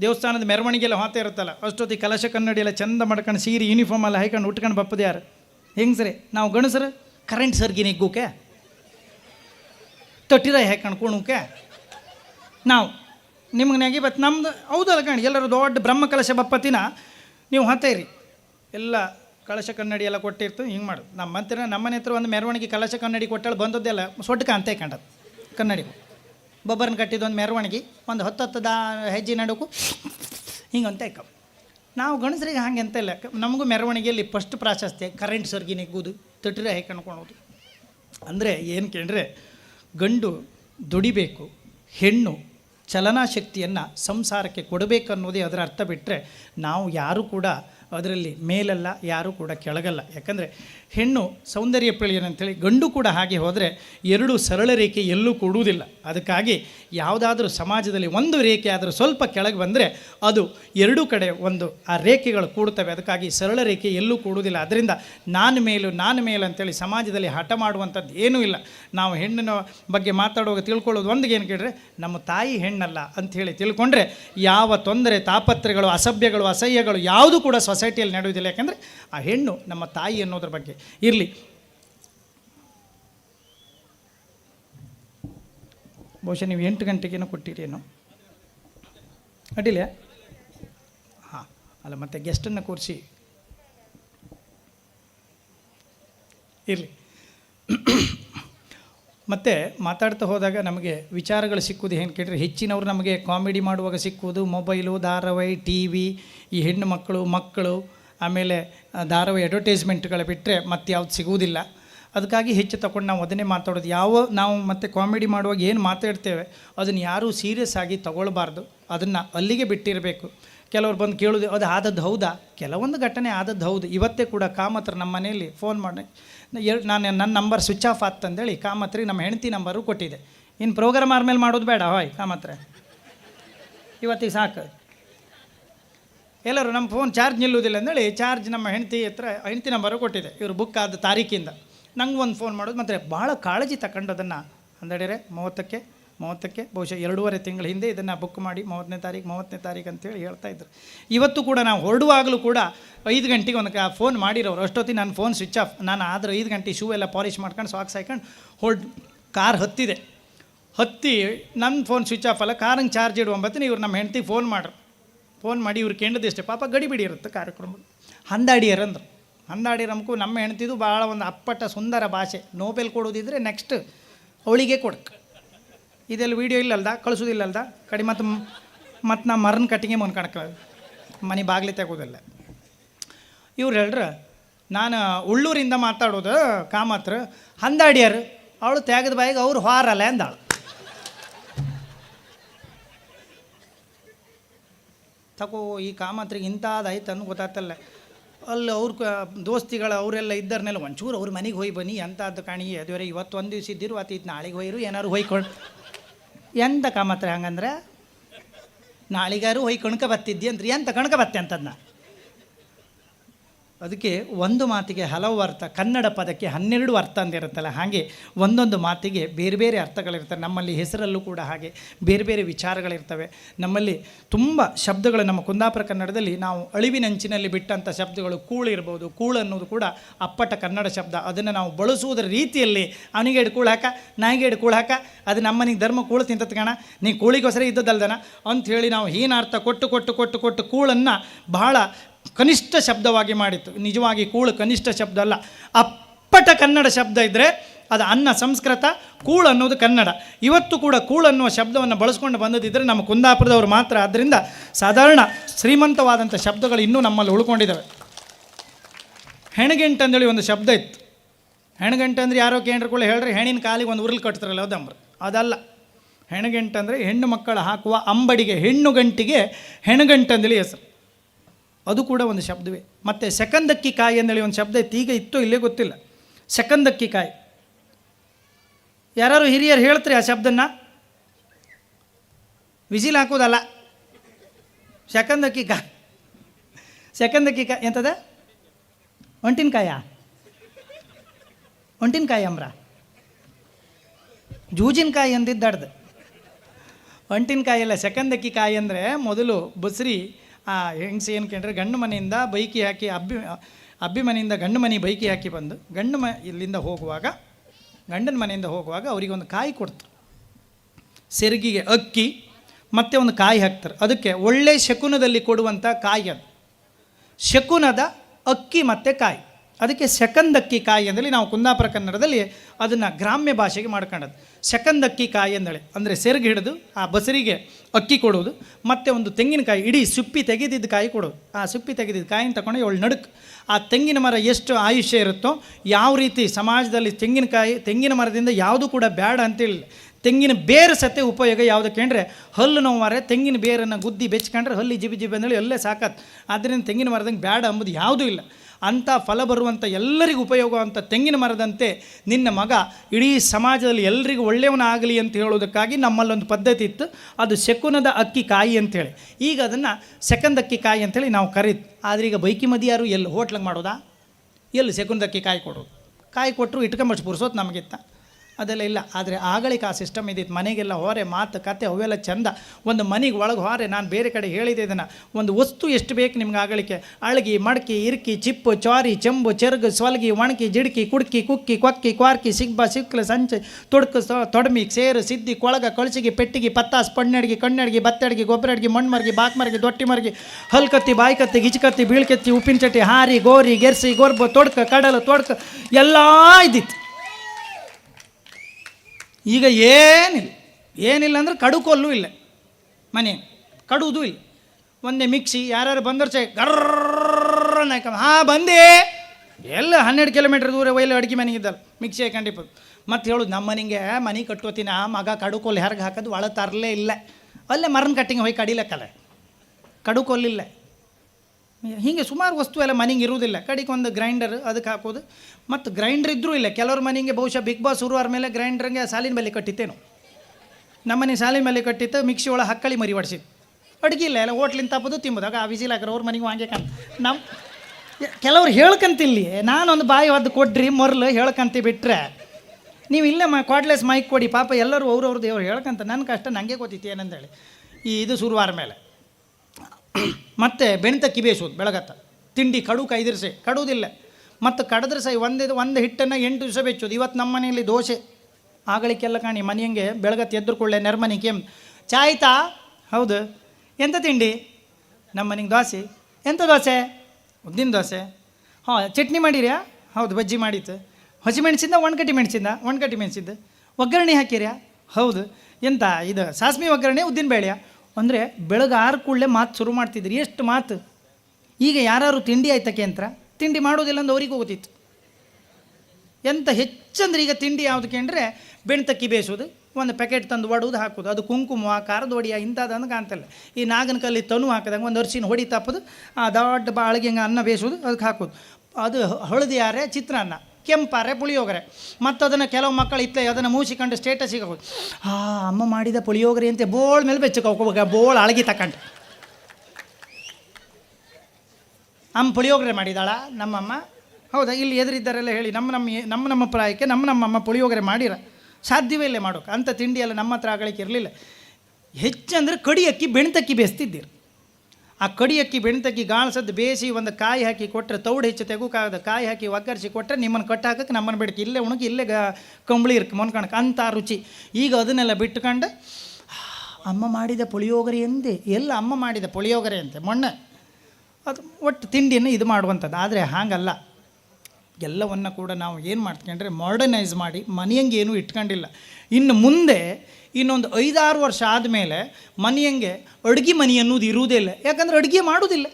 ದೇವಸ್ಥಾನದ ಮೆರವಣಿಗೆಲ್ಲ ಹೋಗ್ತಾ ಇರುತ್ತಲ್ಲ, ಅಷ್ಟೊತ್ತಿಗೆ ಕಲಶ ಕನ್ನಡಿ ಎಲ್ಲ ಚಂದ ಮಾಡ್ಕೊಂಡು ಸೀರೆ ಯೂನಿಫಾರ್ಮ್ ಎಲ್ಲ ಹಾಕೊಂಡು ಉಟ್ಕೊಂಡು ಬಪ್ಪದ ಯಾರು? ಹೆಂಗ್ಸ್ರಿ ನಾವು ಗಣಸರು ಕರೆಂಟ್ ಸರ್ಗಿ ನಿಗ್ಗುಕೆ ತೊಟ್ಟಿರ ಹಾಕೊಂಡು ಕುಣುಕೆ ನಾವು ನಿಮ್ಗೆ ನೆಗಿ ಬತ್, ನಮ್ದು ಹೌದಲ್ಲ ಕಣಿ, ಎಲ್ಲರೂ ದೊಡ್ಡ ಬ್ರಹ್ಮ ಕಲಶ ಬಪ್ಪತ್ತಿನ ನೀವು ಹತ್ತೈರಿ ಎಲ್ಲ ಕಲಶ ಕನ್ನಡಿ ಎಲ್ಲ ಕೊಟ್ಟಿರ್ತು, ಹಿಂಗೆ ಮಾಡೋದು. ನಮ್ಮ ಹತ್ರ ನಮ್ಮನೆ ಹತ್ರ ಒಂದು ಮೆರವಣಿಗೆ ಕಲಶ ಕನ್ನಡಿ ಕೊಟ್ಟಾಳು, ಬಂದದ್ದೆಲ್ಲ ಸೊಟ್ಟ ಕಾಂತೆ ಕಂಡದ್ದು ಕನ್ನಡಿ ಬೊಬ್ಬರನ್ನ ಕಟ್ಟಿದ ಒಂದು ಮೆರವಣಿಗೆ, ಒಂದು ಹತ್ತು ದಾ ಹೆಜ್ಜೆ ನಡುಕು. ಹಿಂಗಂತ ಇಕ್ಕ ನಾವು ಗಣಸರಿಗೆ ಹಾಗೆ ಅಂತ ಇಲ್ಲ. ನಮಗೂ ಮೆರವಣಿಗೆಯಲ್ಲಿ ಫಸ್ಟ್ ಪ್ರಾಶಸ್ತ್ಯ ಕರೆಂಟ್ ಸರ್ಗಿ ನೆಗ್ಗುದು ತಟ್ಟಿರ ಕಣ್ಕೊಳೋದು. ಅಂದರೆ ಏನು ಕೇಳಿದ್ರೆ ಗಂಡು ದುಡಿಬೇಕು, ಹೆಣ್ಣು ಚಲನಾಶಕ್ತಿಯನ್ನು ಸಂಸಾರಕ್ಕೆ ಕೊಡಬೇಕನ್ನೋದೇ ಅದರ ಅರ್ಥ ಬಿಟ್ಟರೆ ನಾವು ಯಾರೂ ಕೂಡ ಅದರಲ್ಲಿ ಮೇಲಲ್ಲ, ಯಾರೂ ಕೂಡ ಕೆಳಗಲ್ಲ. ಯಾಕಂದರೆ ಹೆಣ್ಣು ಸೌಂದರ್ಯ ಪ್ರಿಯನಂತೇಳಿ ಗಂಡು ಕೂಡ ಹಾಗೆ ಹೋದರೆ ಎರಡು ಸರಳ ರೇಖೆ ಎಲ್ಲೂ ಕೊಡುವುದಿಲ್ಲ. ಅದಕ್ಕಾಗಿ ಯಾವುದಾದ್ರೂ ಸಮಾಜದಲ್ಲಿ ಒಂದು ರೇಖೆ ಆದರೂ ಸ್ವಲ್ಪ ಕೆಳಗೆ ಬಂದರೆ ಅದು ಎರಡೂ ಕಡೆ ಒಂದು ಆ ರೇಖೆಗಳು ಕೂಡುತ್ತವೆ ಅದಕ್ಕಾಗಿ ಸರಳ ರೇಖೆ ಎಲ್ಲೂ ಕೂಡುವುದಿಲ್ಲ. ಅದರಿಂದ ನಾನು ಮೇಲು ನಾನು ಮೇಲು ಅಂತೇಳಿ ಸಮಾಜದಲ್ಲಿ ಹಠ ಮಾಡುವಂಥದ್ದು ಏನೂ ಇಲ್ಲ. ನಾವು ಹೆಣ್ಣಿನ ಬಗ್ಗೆ ಮಾತಾಡುವಾಗ ತಿಳ್ಕೊಳ್ಳೋದು ಒಂದು ಏನು ಕೇಳಿದ್ರೆ, ನಮ್ಮ ತಾಯಿ ಹೆಣ್ಣಲ್ಲ ಅಂಥೇಳಿ ತಿಳ್ಕೊಂಡ್ರೆ ಯಾವ ತೊಂದರೆ ತಾಪತ್ರೆಗಳು ಅಸಭ್ಯಗಳು, ಅಸಹ್ಯಗಳು ಯಾವುದು ಕೂಡ ಸೊಸೈಟಿಯಲ್ಲಿ ನಡೆಯುವುದಿಲ್ಲ. ಯಾಕಂದರೆ ಆ ಹೆಣ್ಣು ನಮ್ಮ ತಾಯಿ ಅನ್ನೋದ್ರ ಬಗ್ಗೆ. ಇರಲಿ. ಬಹುಶಃ ನೀವು ಎಂಟು ಗಂಟೆಗೇನೋ ಕೊಟ್ಟಿರೇನೋ. ಅಡ್ಡಿಲ್ಲ ಹಾಂ, ಅಲ್ಲ, ಮತ್ತೆ ಗೆಸ್ಟನ್ನು ಕೂರಿಸಿ. ಇರಲಿ. ಮತ್ತು ಮಾತಾಡ್ತಾ ಹೋದಾಗ ನಮಗೆ ವಿಚಾರಗಳು ಸಿಕ್ಕುವುದು ಏನು ಕೇಳಿದ್ರೆ ಹೆಚ್ಚಿನವರು ನಮಗೆ ಕಾಮಿಡಿ ಮಾಡುವಾಗ ಸಿಕ್ಕುವುದು ಮೊಬೈಲು, ಧಾರಾವಾಹಿ, ಟಿ ವಿ, ಈ ಹೆಣ್ಣು ಮಕ್ಕಳು ಮಕ್ಕಳು, ಆಮೇಲೆ ಧಾರಾವಾಹಿ ಅಡ್ವರ್ಟೈಸ್ಮೆಂಟ್ಗಳು ಬಿಟ್ಟರೆ ಮತ್ತೆ ಯಾವ್ದು ಸಿಗುವುದಿಲ್ಲ. ಅದಕ್ಕಾಗಿ ಹೆಚ್ಚು ತಗೊಂಡು ನಾವು ಅದನ್ನೇ ಮಾತಾಡೋದು. ಯಾವ ನಾವು ಮತ್ತೆ ಕಾಮಿಡಿ ಮಾಡುವಾಗ ಏನು ಮಾತಾಡ್ತೇವೆ, ಅದನ್ನು ಯಾರೂ ಸೀರಿಯಸ್ ಆಗಿ ತಗೊಳ್ಬಾರ್ದು. ಅದನ್ನು ಅಲ್ಲಿಗೆ ಬಿಟ್ಟಿರಬೇಕು. ಕೆಲವ್ರು ಬಂದು ಕೇಳೋದು, ಅದು ಆದದ್ದು ಹೌದಾ? ಕೆಲವೊಂದು ಘಟನೆ ಆದದ್ದು ಹೌದು. ಇವತ್ತೇ ಕೂಡ ಕಾಮತ್ರ ನಮ್ಮ ಮನೆಯಲ್ಲಿ ಫೋನ್ ಮಾಡಿ ನಾನು ನನ್ನ ನಂಬರ್ ಸ್ವಿಚ್ ಆಫ್ ಆತಂದೇಳಿ ಕಾಮತ್ರಿ ನಮ್ಮ ಹೆಂಡತಿ ನಂಬರು ಕೊಟ್ಟಿದೆ. ಇನ್ನು ಪ್ರೋಗ್ರಾಮ್ ಆದ್ಮೇಲೆ ಮಾಡೋದು ಬೇಡ, ಹಾಯ್ ಕಾಮತ್ರೆ. ಇವತ್ತಿಗೆ ಸಾಕು. ಎಲ್ಲರೂ ನಮ್ಮ ಫೋನ್ ಚಾರ್ಜ್ ನಿಲ್ಲುವುದಿಲ್ಲ ಅಂದೇಳಿ ಚಾರ್ಜ್ ನಮ್ಮ ಹೆಂಡತಿ ಹತ್ರ, ಹೆಂಡತಿ ನಂಬರು ಕೊಟ್ಟಿದೆ. ಇವರು ಬುಕ್ ಆದ ತಾರೀಕಿಂದ. ನಂಗೆ ಒಂದು ಫೋನ್ ಮಾಡೋದು ಮತ್ತು ಭಾಳ ಕಾಳಜಿ ತಗೊಂಡು ಅದನ್ನು. ಅಂದಡಿರೆ ಮೂವತ್ತಕ್ಕೆ ಮೂವತ್ತಕ್ಕೆ, ಬಹುಶಃ ಎರಡೂವರೆ ತಿಂಗಳ ಹಿಂದೆ ಇದನ್ನು ಬುಕ್ ಮಾಡಿ ಮೂವತ್ತನೇ ತಾರೀಕು ಮೂವತ್ತನೇ ತಾರೀಕು ಅಂತೇಳಿ ಹೇಳ್ತಾ ಇದ್ರು. ಇವತ್ತು ಕೂಡ ನಾವು ಹೊರಡುವಾಗಲೂ ಕೂಡ ಐದು ಗಂಟೆಗೆ ಒಂದು ಫೋನ್ ಮಾಡಿರೋರು. ಅಷ್ಟೊತ್ತಿಗೆ ನಾನು ಫೋನ್ ಸ್ವಿಚ್ ಆಫ್ ನಾನು ಆದ್ರೆ ಐದು ಗಂಟೆ ಶೂ ಎಲ್ಲ ಪಾಲಿಷ್ ಮಾಡ್ಕೊಂಡು ಸಾಕ್ಸ್ ಹಾಕೊಂಡು ಹೊಡ್ ಕಾರ್ ಹತ್ತಿದೆ. ಹತ್ತಿ ನನ್ನ ಫೋನ್ ಸ್ವಿಚ್ ಆಫ್ ಅಲ್ಲ ಕಾರಂಗೆ ಚಾರ್ಜ್ ಇಡುವಂಬತ್ತಿನ ಇವ್ರು ನಮ್ಮ ಹೆಂಡತಿ ಫೋನ್ ಮಾಡ್ರು. ಫೋನ್ ಮಾಡಿ ಇವ್ರು ಕೆಂಡದಿಷ್ಟೇ ಪಾಪ ಗಡಿಬಿಡಿ ಇರುತ್ತೆ ಕಾರ್ಯಕ್ರಮ. ಹಂದಾಡಿಯರಂದ್ರು ನಮಗೂ ನಮ್ಮ ಹೆಣ್ತಿದು ಭಾಳ ಒಂದು ಅಪ್ಪಟ ಸುಂದರ ಭಾಷೆ. ನೋಬೆಲ್ ಕೊಡೋದಿದ್ರೆ ನೆಕ್ಸ್ಟ್ ಅವಳಿಗೆ ಕೊಡಕ್. ಇದೆಲ್ಲ ವೀಡಿಯೋ ಇಲ್ಲಲ್ದ? ಕಳಿಸೋದಿಲ್ಲಲ್ದ? ಕಡಿಮೆ ಮತ್ತು ಮತ್ತು ನಾ ಮರನ್ ಕಟ್ಟಿಗೆ ಮನ್ ಕಣಕ ಮನೆ ಬಾಗಿಲಿ ತೆಗೋದಿಲ್ಲ ಇವ್ರು ಹೇಳ್ರ, ನಾನು ಉಳ್ಳೂರಿಂದ ಮಾತಾಡೋದು ಕಾಮತ್ರ ಹಂದಾಡಿಯರು, ಅವಳು ತೆಗೆದ ಬಾಯಿಗೆ ಅವ್ರು ಹಾರಲ್ಲ ಅಂದಾಳು. ತಗೋ ಈ ಕಾಮತ್ರಿಗೆ ಇಂಥದ್ದಾಯ್ತು ಅನ್ನು ಗೊತ್ತಾಗ್ತಲ್ಲ ಅಲ್ಲಿ ಅವ್ರ ದೋಸ್ತಿಗಳು ಅವರೆಲ್ಲ ಇದ್ದರ್ನೆಲ್ಲ ಒಂಚೂರು ಅವ್ರ ಮನೆಗೆ ಹೋಗಿ ಬನ್ನಿ ಎಂಥದ್ದು ಕಾಣಿ, ಅದುವರೆ ಇವತ್ತು ಒಂದು ದಿವಸ ಇದ್ದಿರು ಆತೀತು ನಾಳೆಗೆ ಹೋಯ್ರು, ಏನಾರು ಹೊಯ್ಕೊಂಡು ಎಂತ ಕಾಮತ್ರ ಹಂಗಂದ್ರೆ ನಾಳಿಗಾರು ಹೋಯ್ ಕಣ್ಕ ಬತ್ತಿದ್ದಿ ಅಂದ್ರೆ ಎಂತ ಕಣ್ಕ ಬತ್ತೆ ಅಂತದ್ನ. ಅದಕ್ಕೆ ಒಂದು ಮಾತಿಗೆ ಹಲವು ಅರ್ಥ, ಕನ್ನಡ ಪದಕ್ಕೆ ಹನ್ನೆರಡು ಅರ್ಥ ಅಂದಿರುತ್ತಲ್ಲ ಹಾಗೆ ಒಂದೊಂದು ಮಾತಿಗೆ ಬೇರೆ ಬೇರೆ ಅರ್ಥಗಳಿರ್ತವೆ ನಮ್ಮಲ್ಲಿ ಹೆಸರಲ್ಲೂ ಕೂಡ ಹಾಗೆ ಬೇರೆ ಬೇರೆ ವಿಚಾರಗಳಿರ್ತವೆ. ನಮ್ಮಲ್ಲಿ ತುಂಬ ಶಬ್ದಗಳು, ನಮ್ಮ ಕುಂದಾಪುರ ಕನ್ನಡದಲ್ಲಿ ನಾವು ಅಳಿವಿನಂಚಿನಲ್ಲಿ ಬಿಟ್ಟಂಥ ಶಬ್ದಗಳು ಕೂಳು ಇರ್ಬೋದು. ಕೂಳು ಅನ್ನೋದು ಕೂಡ ಅಪ್ಪಟ ಕನ್ನಡ ಶಬ್ದ. ಅದನ್ನು ನಾವು ಬಳಸುವುದರ ರೀತಿಯಲ್ಲಿ ಅವನಿಗೆ ಹಿಡ್ ಕೂಳು ಹಾಕ, ನಾಯಿಗೆ ಹಿಡ್ ಕೂಳು ಹಾಕ. ಅದು ನಮ್ಮನಿಗೆ ಧರ್ಮ ಕೂಳು ಕಣ. ನೀ ಕೂಳಿಗೋಸ್ಕರ ಇದ್ದದಲ್ದನ ಅಂಥೇಳಿ ನಾವು ಹೀನಾರ್ಥ ಕೊಟ್ಟು ಕೊಟ್ಟು ಕೊಟ್ಟು ಕೊಟ್ಟು ಕೂಳನ್ನು ಬಹಳ ಕನಿಷ್ಠ ಶಬ್ದವಾಗಿ ಮಾಡಿತ್ತು. ನಿಜವಾಗಿ ಕೂಳು ಕನಿಷ್ಠ ಶಬ್ದ ಅಲ್ಲ. ಅಪ್ಪಟ ಕನ್ನಡ ಶಬ್ದ ಇದ್ದರೆ ಅದು ಅನ್ನ ಸಂಸ್ಕೃತ, ಕೂಳು ಅನ್ನೋದು ಕನ್ನಡ. ಇವತ್ತು ಕೂಡ ಕೂಳು ಅನ್ನುವ ಶಬ್ದವನ್ನು ಬಳಸ್ಕೊಂಡು ಬಂದದಿದ್ದರೆ ನಮ್ಮ ಕುಂದಾಪುರದವರು ಮಾತ್ರ ಆದ್ದರಿಂದ ಸಾಧಾರಣ ಶ್ರೀಮಂತವಾದಂಥ ಶಬ್ದಗಳು ಇನ್ನೂ ನಮ್ಮಲ್ಲಿ ಉಳ್ಕೊಂಡಿದ್ದಾವೆ ಹೆಣಗೆಂಟು ಅಂದೇಳಿ ಒಂದು ಶಬ್ದ ಇತ್ತು. ಹೆಣಗಂಟು ಅಂದರೆ ಯಾರೋ ಕೇಂದ್ರ ಕೂಡ ಹೇಳ್ರಿ, ಹೆಣ್ಣಿನ ಕಾಲಿಗೆ ಒಂದು ಉರುಳು ಕಟ್ತಾರಲ್ಲ ಅದಮ್ರ ಅದಲ್ಲ. ಹೆಣಗಂಟು ಅಂದರೆ ಹೆಣ್ಣು ಮಕ್ಕಳು ಹಾಕುವ ಅಂಬಡಿಗೆ, ಹೆಣ್ಣು ಗಂಟಿಗೆ ಹೆಣಗಂಟು ಅಂದೇಳಿ ಹೆಸರು. ಅದು ಕೂಡ ಒಂದು ಶಬ್ದವೇ. ಮತ್ತು ಸೆಕಂದಕ್ಕಿ ಕಾಯಿ ಅಂದೇಳಿ ಒಂದು ಶಬ್ದ ಇತ್ತು ಈಗ ಇತ್ತು ಇಲ್ಲೇ ಗೊತ್ತಿಲ್ಲ. ಸೆಕಂದಕ್ಕಿ ಕಾಯಿ. ಯಾರು ಹಿರಿಯರು ಹೇಳ್ತಾರೆ ಆ ಶಬ್ದನ್ನ? ವಿಸಿಲ್ ಹಾಕೋದಲ್ಲ. ಸೆಕಂದಕ್ಕಿ ಕಾಯಿ. ಸೆಕಂದಕ್ಕಿ ಕಾಯಿ ಎಂತದ? ಒಂಟಿನಕಾಯ? ಒಂಟಿನಕಾಯಿ ಅಂಬ್ರ. ಜೂಜಿನಕಾಯಿ ಅಂದಿದ್ದಾಡ್ದು ಒಂಟಿನಕಾಯಿ ಅಲ್ಲ, ಸೆಕಂದಕ್ಕಿ ಕಾಯಿ ಅಂದರೆ ಮೊದಲು ಬಸ್ರಿ ಆ ಹೆಂಗ್ಸ್ ಏನು ಕೇಳಿದ್ರೆ ಗಂಡು ಮನೆಯಿಂದ ಬೈಕಿ ಹಾಕಿ ಅಬ್ಬಿ ಅಬ್ಬಿ ಮನೆಯಿಂದ ಗಂಡು ಮನೆ ಬೈಕಿ ಹಾಕಿ ಬಂದು ಗಂಡು ಮ, ಇಲ್ಲಿಂದ ಹೋಗುವಾಗ ಗಂಡನ ಮನೆಯಿಂದ ಹೋಗುವಾಗ ಅವರಿಗೆ ಒಂದು ಕಾಯಿ ಕೊಡ್ತಾರೆ. ಸೆರಗಿಗೆ ಅಕ್ಕಿ, ಮತ್ತು ಒಂದು ಕಾಯಿ ಹಾಕ್ತಾರೆ. ಅದಕ್ಕೆ ಒಳ್ಳೆ ಶಕುನದಲ್ಲಿ ಕೊಡುವಂಥ ಕಾಯಿ ಅದು. ಶಕುನದ ಅಕ್ಕಿ ಮತ್ತು ಕಾಯಿ. ಅದಕ್ಕೆ ಸೆಕಂದಕ್ಕಿ ಕಾಯಿ ಅಂದೇಳಿ ನಾವು ಕುಂದಾಪುರ ಕನ್ನಡದಲ್ಲಿ ಅದನ್ನು ಗ್ರಾಮ್ಯ ಭಾಷೆಗೆ ಮಾಡ್ಕೊಂಡದ್ದು. ಸೆಕಂದಕ್ಕಿ ಕಾಯಿ ಅಂದೇಳಿ ಅಂದರೆ ಸೆರಗು ಹಿಡಿದು ಆ ಬಸರಿಗೆ ಅಕ್ಕಿ ಕೊಡೋದು ಮತ್ತು ಒಂದು ತೆಂಗಿನಕಾಯಿ, ಇಡೀ ಸುಪ್ಪಿ ತೆಗೆದಿದ್ದ ಕಾಯಿ ಕೊಡೋದು ಆ ಸುಪ್ಪಿ ತೆಗೆದಿದ್ದ ಕಾಯಿನ ತಗೊಂಡು ಇವಳು ನಡುಕ್, ಆ ತೆಂಗಿನ ಮರ ಎಷ್ಟು ಆಯುಷ್ಯ ಇರುತ್ತೋ ಯಾವ ರೀತಿ ಸಮಾಜದಲ್ಲಿ ತೆಂಗಿನಕಾಯಿ ತೆಂಗಿನ ಮರದಿಂದ ಯಾವುದು ಕೂಡ ಬೇಡ ಅಂತೇಳಿ ತೆಂಗಿನ ಬೇರು ಸತ್ತೆ ಉಪಯೋಗ ಯಾವುದಕ್ಕೆ ಅಂದರೆ ಹಲ್ಲು ನೋವಾರೆ ತೆಂಗಿನ ಬೇರನ್ನು ಗುದ್ದಿ ಬೆಚ್ಕೊಂಡ್ರೆ ಹಲ್ಲಿ ಜಿಬಿ ಜಿಬಿ ಅಂದೇಳಿ ಎಲ್ಲೇ ಸಾಕತ್ತು ಆದ್ದರಿಂದ ತೆಂಗಿನ ಮರದಂಗೆ ಬೇಡ ಅಂಬುದು ಯಾವುದೂ ಇಲ್ಲ. ಅಂಥ ಫಲ ಬರುವಂಥ ಎಲ್ಲರಿಗೂ ಉಪಯೋಗವಂಥ ತೆಂಗಿನ ಮರದಂತೆ ನಿನ್ನ ಮಗ ಇಡೀ ಸಮಾಜದಲ್ಲಿ ಎಲ್ಲರಿಗೂ ಒಳ್ಳೆಯವನಾಗಲಿ ಅಂತ ಹೇಳೋದಕ್ಕಾಗಿ ನಮ್ಮಲ್ಲೊಂದು ಪದ್ಧತಿ ಇತ್ತು. ಅದು ಶಕುನದ ಅಕ್ಕಿ ಕಾಯಿ ಅಂತೇಳಿ ಈಗ ಅದನ್ನು ಸೆಕೆಂಡ್ ಅಕ್ಕಿ ಕಾಯಿ ಅಂತೇಳಿ ನಾವು ಕರೀತು. ಆದರೆ ಈಗ ಬೈಕಿ ಮದಿಯಾರು ಎಲ್ಲಿ ಹೋಟ್ಲಿಗೆ ಮಾಡೋದಾ? ಎಲ್ಲಿ ಸೆಕುಂದ್ ಅಕ್ಕಿ ಕಾಯಿ ಕೊಡೋದು? ಕಾಯಿ ಕೊಟ್ಟರು ಇಟ್ಕೊಂಬಷ್ಟು ಪುರ್ಸೋದು ನಮಗಿತ್ತ. ಅದೆಲ್ಲ ಇಲ್ಲ. ಆದರೆ ಆಗಳಿಕೆ ಆ ಸಿಸ್ಟಮ್ ಇದ್ದಿತ್ತು. ಮನೆಗೆಲ್ಲ ಹೊರೆ, ಮಾತು, ಕತೆ, ಅವೆಲ್ಲ ಚಂದ. ಒಂದು ಮನೆಗೆ ಒಳಗೆ ಹೊರೆ, ನಾನು ಬೇರೆ ಕಡೆ ಹೇಳಿದೆ ಇದನ್ನು. ಒಂದು ವಸ್ತು ಎಷ್ಟು ಬೇಕು ನಿಮ್ಗೆ ಆಗಳಿಕೆ ಅಳಗಿ, ಮಡಕಿ, ಇರ್ಕಿ, ಚಿಪ್ಪು, ಚಾರಿ, ಚೆಂಬು, ಚೆರ್ಗು ಸ್ವಲ್ಗಿ ಒಣಕಿ, ಜಿಡ್ಕಿ, ಕುಡ್ಕಿ, ಕುಕ್ಕಿ, ಕೊಕ್ಕಿ, ಕ್ವಾರ್ಕಿ, ಸಿಗ್ಬ ಸಿಕ್ಲ ಸಂಚೆ, ತೊಡ್ಕು ತೊಡಮಿ, ಸೇರು, ಸಿದ್ದಿ, ಕೊಳಗ, ಕಳಸಿಗೆ, ಪೆಟ್ಟಿಗೆ, ಪತ್ತಾಸ್, ಪಣ್ಣಡ್ಗಿ, ಕಣ್ಣಡಿಗೆ, ಬತ್ತಡ್ಗಿ ಗೊಬ್ಬರ ಅಡಿಗೆ ಮಣ್ಣು ಮರ್ಗಿ ಬಾಕ್ ಮರ್ಗಿ ದೊಟ್ಟಿ ಮರ್ಗಿ ಹಲ್ಕತ್ತಿ, ಬಾಯ್ಕತ್ತಿ ಗಿಚ್ಕತ್ತಿ ಬೀಳ್ಕತ್ತಿ ಉಪ್ಪಿನ ಚಟ್ಟಿ ಹಾರಿ, ಗೋರಿ, ಗೆರ್ಸಿ, ಗೊರ್ಬು, ತೊಡ್ಕ, ಕಡಲು, ತೊಡ್ಕ, ಎಲ್ಲ ಇದ್ದಿತ್ತು. ಈಗ ಏನಿಲ್ಲ. ಏನಿಲ್ಲ ಅಂದ್ರೆ ಕಡುಕೊಲ್ಲು ಇಲ್ಲ. ಮನೆ. ಕಡುವುದು ಇಲ್ಲ. ಒಂದೇ ಮಿಕ್ಸಿ, ಯಾರ್ಯಾರು ಬಂದ್ರೆ ಚೆ ಗರ್ರ ಹಾಂ ಬಂದೆ ಎಲ್ಲ ಹನ್ನೆರಡು ಕಿಲೋಮೀಟ್ರ್ ದೂರ ಒಯ್ಲು ಅಡುಗೆ ಮನೆಗೆ ಇದ್ದಲ್ಲ ಮಿಕ್ಸಿ ಹಾಕೊಂಡಿಪ್ಪ ಮತ್ತೆ ಹೇಳೋದು ನಮ್ಮ ಮನೆಗೆ ಮನೆ ಕಟ್ಕೋತೀನಿ ಆ ಮಗ ಕಡುಕೊಲ್ಲಿ ಹೆರ್ಗೆ ಹಾಕೋದು ಒಳ ತರಲೇ ಇಲ್ಲ ಅಲ್ಲೇ ಮರನ ಕಟ್ಟಿಂಗ್ ಹೋಗಿ ಕಡಿಲಕ್ಕಲ್ಲ ಕಡುಕೊಲ್ಲಿಲ್ಲ ಹೀಗೆ ಸುಮಾರು ವಸ್ತು ಎಲ್ಲ ಮನೆಗೆ ಇರುವುದಿಲ್ಲ. ಕಡೆಗೆ ಒಂದು ಗ್ರೈಂಡರ್ ಅದಕ್ಕೆ ಹಾಕೋದು. ಮತ್ತು ಗ್ರೈಂಡರ್ ಇದ್ದರೂ ಇಲ್ಲ, ಕೆಲವ್ರ ಮನೆಗೆ ಬಹುಶಃ ಬಿಗ್ ಬಾಸ್ ಶುರುವಾರ ಮೇಲೆ ಗ್ರೈಂಡ್ರಂಗೆ ಸಾಲಿನ ಮೇಲೆ ಕಟ್ಟಿತ್ತೇನು. ನಮ್ಮನೆ ಸಾಲಿನ ಮೇಲೆ ಕಟ್ಟಿತ್ತು, ಮಿಕ್ಸಿ ಒಳಗೆ ಹಕ್ಕಳಿ ಮರಿ ಹೊಡ್ಸಿದ್ದು ಅಡುಗೆ ಇಲ್ಲ, ಎಲ್ಲ ಹೋಟ್ಲಿಂದ ತಪ್ಪದು ತಿಂಬೋದು. ಆಗ ಆ ವಿಸಿಲ್ ಹಾಕ್ರೆ ಅವ್ರ ಮನೆಗೂ ವಾಂಗೆ ನಮ್ಮ ಕೆಲವ್ರು ಹೇಳ್ಕಂತಿಲ್ಲಿ ನಾನೊಂದು ಬಾಯಿ ಹೊದ್ದು ಕೊಡ್ರಿ, ಮೊರ್ಲು ಹೇಳ್ಕಂತಿ ಬಿಟ್ರೆ, ನೀವು ಇಲ್ಲೇ ಮ ಕ್ವಾಡ್ಲೆಸ್ ಮೈಕ್ ಕೊಡಿ, ಪಾಪ ಎಲ್ಲರೂ ಅವ್ರವ್ರದ್ದು ಅವ್ರು ಹೇಳ್ಕಂತ ನನ್ನ ಕಷ್ಟ ನನಗೆ ಗೊತ್ತಿತ್ತು ಹೇಳಿ. ಈ ಇದು ಶುರುವಾರ ಮೇಲೆ. ಮತ್ತೆ ಬೆಣ್ತಕ್ಕಿ ಬೇಯಿಸೋದು ಬೆಳಗತ್ತ. ತಿಂಡಿ ಕಡು ಕೈದಿರಿಸಿ ಕಡುವುದಿಲ್ಲ ಮತ್ತು ಕಡದ್ರೆ ಸಹ ಒಂದೇ ಒಂದು ಹಿಟ್ಟನ್ನು ಎಂಟು ದಿವಸ ಬೆಚ್ಚೋದು. ಇವತ್ತು ನಮ್ಮ ಮನೆಯಲ್ಲಿ ದೋಸೆ. ಆಗಳಿಕ್ಕೆಲ್ಲ ಕಾಣಿ, ಮನೆಯಂಗೆ ಬೆಳಗತ್ತೆ ಎದ್ರು ನೆರ್ಮನೆ ಕೆಮ್. ಚಾಯ್ತಾ? ಹೌದು. ಎಂಥ ತಿಂಡಿ? ನಮ್ಮ ಮನೆಗೆ ದೋಸೆ. ಎಂಥ ದೋಸೆ? ಉದ್ದಿನ ದೋಸೆ. ಹಾಂ, ಚಟ್ನಿ ಮಾಡಿರ್ಯಾ? ಹೌದು, ಬಜ್ಜಿ ಮಾಡಿತ್ತು. ಹಸಿಮೆಣಸಿಂದ ಒಣಕಟ್ಟಿ ಮೆಣಸಿಂದ ಒಣಕಟ್ಟಿ ಮೆಣಸಿದ್ದು ಒಗ್ಗರಣೆ ಹಾಕಿರ್ಯಾ? ಹೌದು. ಎಂತ, ಇದು ಸಾಸ್ಮಿ ಒಗ್ಗರಣೆ, ಉದ್ದಿನ ಬೇಳೆಯ? ಅಂದರೆ ಬೆಳಗ್ಗೆ ಆರು ಕೂಡಲೇ ಮಾತು ಶುರು ಮಾಡ್ತಿದ್ರು. ಎಷ್ಟು ಮಾತು? ಈಗ ಯಾರು ತಿಂಡಿ ಆಯ್ತ ಅಂತ? ತಿಂಡಿ ಮಾಡೋದಿಲ್ಲ ಅಂದ್ರೆ ಅವ್ರಿಗೆ ಗೊತ್ತಿತ್ತು. ಎಂತ ಹೆಚ್ಚಂದ್ರೆ ಈಗ ತಿಂಡಿ ಯಾವುದಕ್ಕೆ ಅಂದರೆ ಬೆಣ್ತಕ್ಕಿ ಬೇಯಿಸೋದು, ಒಂದು ಪ್ಯಾಕೆಟ್ ತಂದು ಒಡುವುದು ಹಾಕೋದು. ಅದು ಕುಂಕುಮ, ಖಾರದ ಒಡಿಯ ಇಂಥದ್ದು ಕಾಣ್ತಲ್ಲ. ಈ ನಾಗನ ಕಲ್ಲಿ ತನು ಹಾಕಿದಂಗೆ ಒಂದು ಅರ್ಶಿನ ಹೊಡಿ ತಪ್ಪದು, ಆ ದೊಡ್ಡ ಬಾಳಿಗೆ ಹಿಂಗೆ ಅನ್ನ ಬೇಯಿಸೋದು, ಅದಕ್ಕೆ ಹಾಕೋದು. ಅದು ಹಳದಿ ಯಾರೇ ಚಿತ್ರಾನ್ನ. ಕೆಂಪಾರೆ ಪುಳಿಯೋಗರೆ. ಮತ್ತು ಅದನ್ನು ಕೆಲವು ಮಕ್ಕಳು ಇತ್ತಲೆ ಅದನ್ನು ಮೂಸಿಕೊಂಡು ಸ್ಟೇಟಸಿಗೆ ಹೋಗಿ, ಆ, ಅಮ್ಮ ಮಾಡಿದ ಪುಳಿಯೋಗರೆ ಅಂತ ಬೋಳ್ ಮೇಲೆ ಬೆಚ್ಚಕ್ಕೆ ಬೋಳ್ ಅಳಗಿ ತಕೊಂಡು. ಅಮ್ಮ ಪುಳಿಯೋಗರೆ ಮಾಡಿದಾಳ? ನಮ್ಮಮ್ಮ. ಹೌದಾ? ಇಲ್ಲಿ ಎದುರಿದ್ದಾರೆಲ್ಲ ಹೇಳಿ, ನಮ್ಮ ನಮ್ಮ ನಮ್ಮ ನಮ್ಮ ಪ್ರಾಯಕ್ಕೆ ನಮ್ಮ ನಮ್ಮಮ್ಮ ಪುಳಿಯೋಗರೆ ಮಾಡಿರ. ಸಾಧ್ಯವೇ ಇಲ್ಲೇ ಮಾಡೋಕೆ. ಅಂಥ ತಿಂಡಿ ಎಲ್ಲ ನಮ್ಮ ಹತ್ರ ಆಗಲಿಕ್ಕೆ ಇರಲಿಲ್ಲ. ಹೆಚ್ಚಂದ್ರೆ ಕಡಿ ಅಕ್ಕಿ ಬೆಣ್ತಕ್ಕಿ ಬೇಯಿಸ್ತಿದ್ದೀರಿ. ಆ ಕಡಿ ಅಕ್ಕಿ ಬೆಣ್ತಕ್ಕಿ ಗಾಳ್ಸದ್ದು ಬೇಯಿಸಿ ಒಂದು ಕಾಯಿ ಹಾಕಿ ಕೊಟ್ಟರೆ ತೌಡು ಹೆಚ್ಚು ತೆಗೋಕ್ಕಾಗದ ಕಾಯಿ ಹಾಕಿ ಒಗ್ಗರಿಸಿ ಕೊಟ್ಟರೆ ನಿಮ್ಮನ್ನು ಕಟ್ಟು ಹಾಕಕ್ಕೆ ನಮ್ಮನ್ನು ಬಿಡಕ್ಕೆ ಇಲ್ಲೇ ಉಣಗಿ ಇಲ್ಲೇ ಗ ಕಂಬಳಿ ಇರ್ಕ ಮೊನ್ಕಣಕ್ಕೆ ಅಂಥ ರುಚಿ. ಈಗ ಅದನ್ನೆಲ್ಲ ಬಿಟ್ಕೊಂಡು ಅಮ್ಮ ಮಾಡಿದ ಪುಳಿಯೋಗರೆ ಎಂದೇ? ಎಲ್ಲ ಅಮ್ಮ ಮಾಡಿದ ಪುಳಿಯೋಗರೆ ಅಂತೆ ಮೊನ್ನೆ. ಅದು ಒಟ್ಟು ತಿಂಡಿಯನ್ನು ಇದು ಮಾಡುವಂಥದ್ದು. ಆದರೆ ಹಾಗಲ್ಲ. ಎಲ್ಲವನ್ನು ಕೂಡ ನಾವು ಏನು ಮಾಡ್ಕೊಂಡ್ರೆ ಮಾಡರ್ನೈಸ್ ಮಾಡಿ, ಮನೆಯಂಗೆ ಏನೂ ಇಟ್ಕೊಂಡಿಲ್ಲ. ಇನ್ನು ಮುಂದೆ ಇನ್ನೊಂದು ಐದಾರು ವರ್ಷ ಆದಮೇಲೆ ಮನೆಯಂಗೆ ಅಡುಗೆ ಮನೆ ಅನ್ನೋದು ಇರುವುದೇ ಇಲ್ಲ. ಯಾಕಂದ್ರೆ ಅಡುಗೆ ಮಾಡೋದಿಲ್ಲ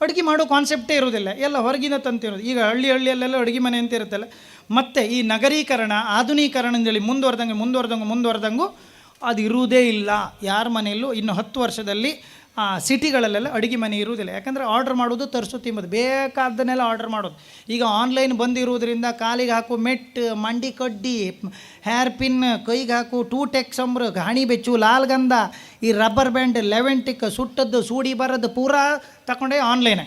ಅಡುಗೆ ಮಾಡೋ ಕಾನ್ಸೆಪ್ಟೇ ಇರೋದಿಲ್ಲ ಎಲ್ಲ ಹೊರಗಿನ ತಂತಿರೋದು ಈಗ ಹಳ್ಳಿ ಹಳ್ಳಿಯಲ್ಲೆಲ್ಲ ಅಡುಗೆ ಮನೆ ಅಂತ ಇರುತ್ತಲ್ಲ. ಮತ್ತು ಈ ನಗರೀಕರಣ, ಆಧುನೀಕರಣ ಅಂತೇಳಿ ಮುಂದುವರೆದಂಗೆ ಮುಂದುವರೆದಂಗೆ, ಮುಂದುವರೆದಂಗೂ ಅದು ಇರುವುದೇ ಇಲ್ಲ. ಯಾರ ಮನೆಯಲ್ಲೂ ಇನ್ನು ಹತ್ತು ವರ್ಷದಲ್ಲಿ ಸಿಟಿಗಳಲ್ಲೆಲ್ಲ ಅಡುಗೆ ಮನೆ ಇರುವುದಿಲ್ಲ. ಯಾಕಂದರೆ ಆರ್ಡ್ರ್ ಮಾಡೋದು ತರಿಸು ತಿಂಬೋದು ಬೇಕಾದ್ದನ್ನೆಲ್ಲ ಆರ್ಡ್ರ್ ಮಾಡೋದು ಈಗ ಆನ್ಲೈನ್ ಬಂದಿರುವುದರಿಂದ ಕಾಲಿಗೆ ಹಾಕು ಮೆಟ್ ಮಂಡಿ ಕಡ್ಡಿ ಹೇರ್ ಪಿನ್ ಕೈಗೆ ಹಾಕು ಟೂ ಟೆಕ್ ಸಂಬ್ರ, ಗಾಣಿ ಬೆಚ್ಚು ಲಾಲ್ಗಂಧ ಈ ರಬ್ಬರ್ ಬ್ಯಾಂಡ್ ಲೆವೆಂಟಿಕ್ ಸುಟ್ಟದ್ದು, ಸೂಡಿ ಬರೋದು ಪೂರಾ ತಗೊಂಡೆ ಆನ್ಲೈನೇ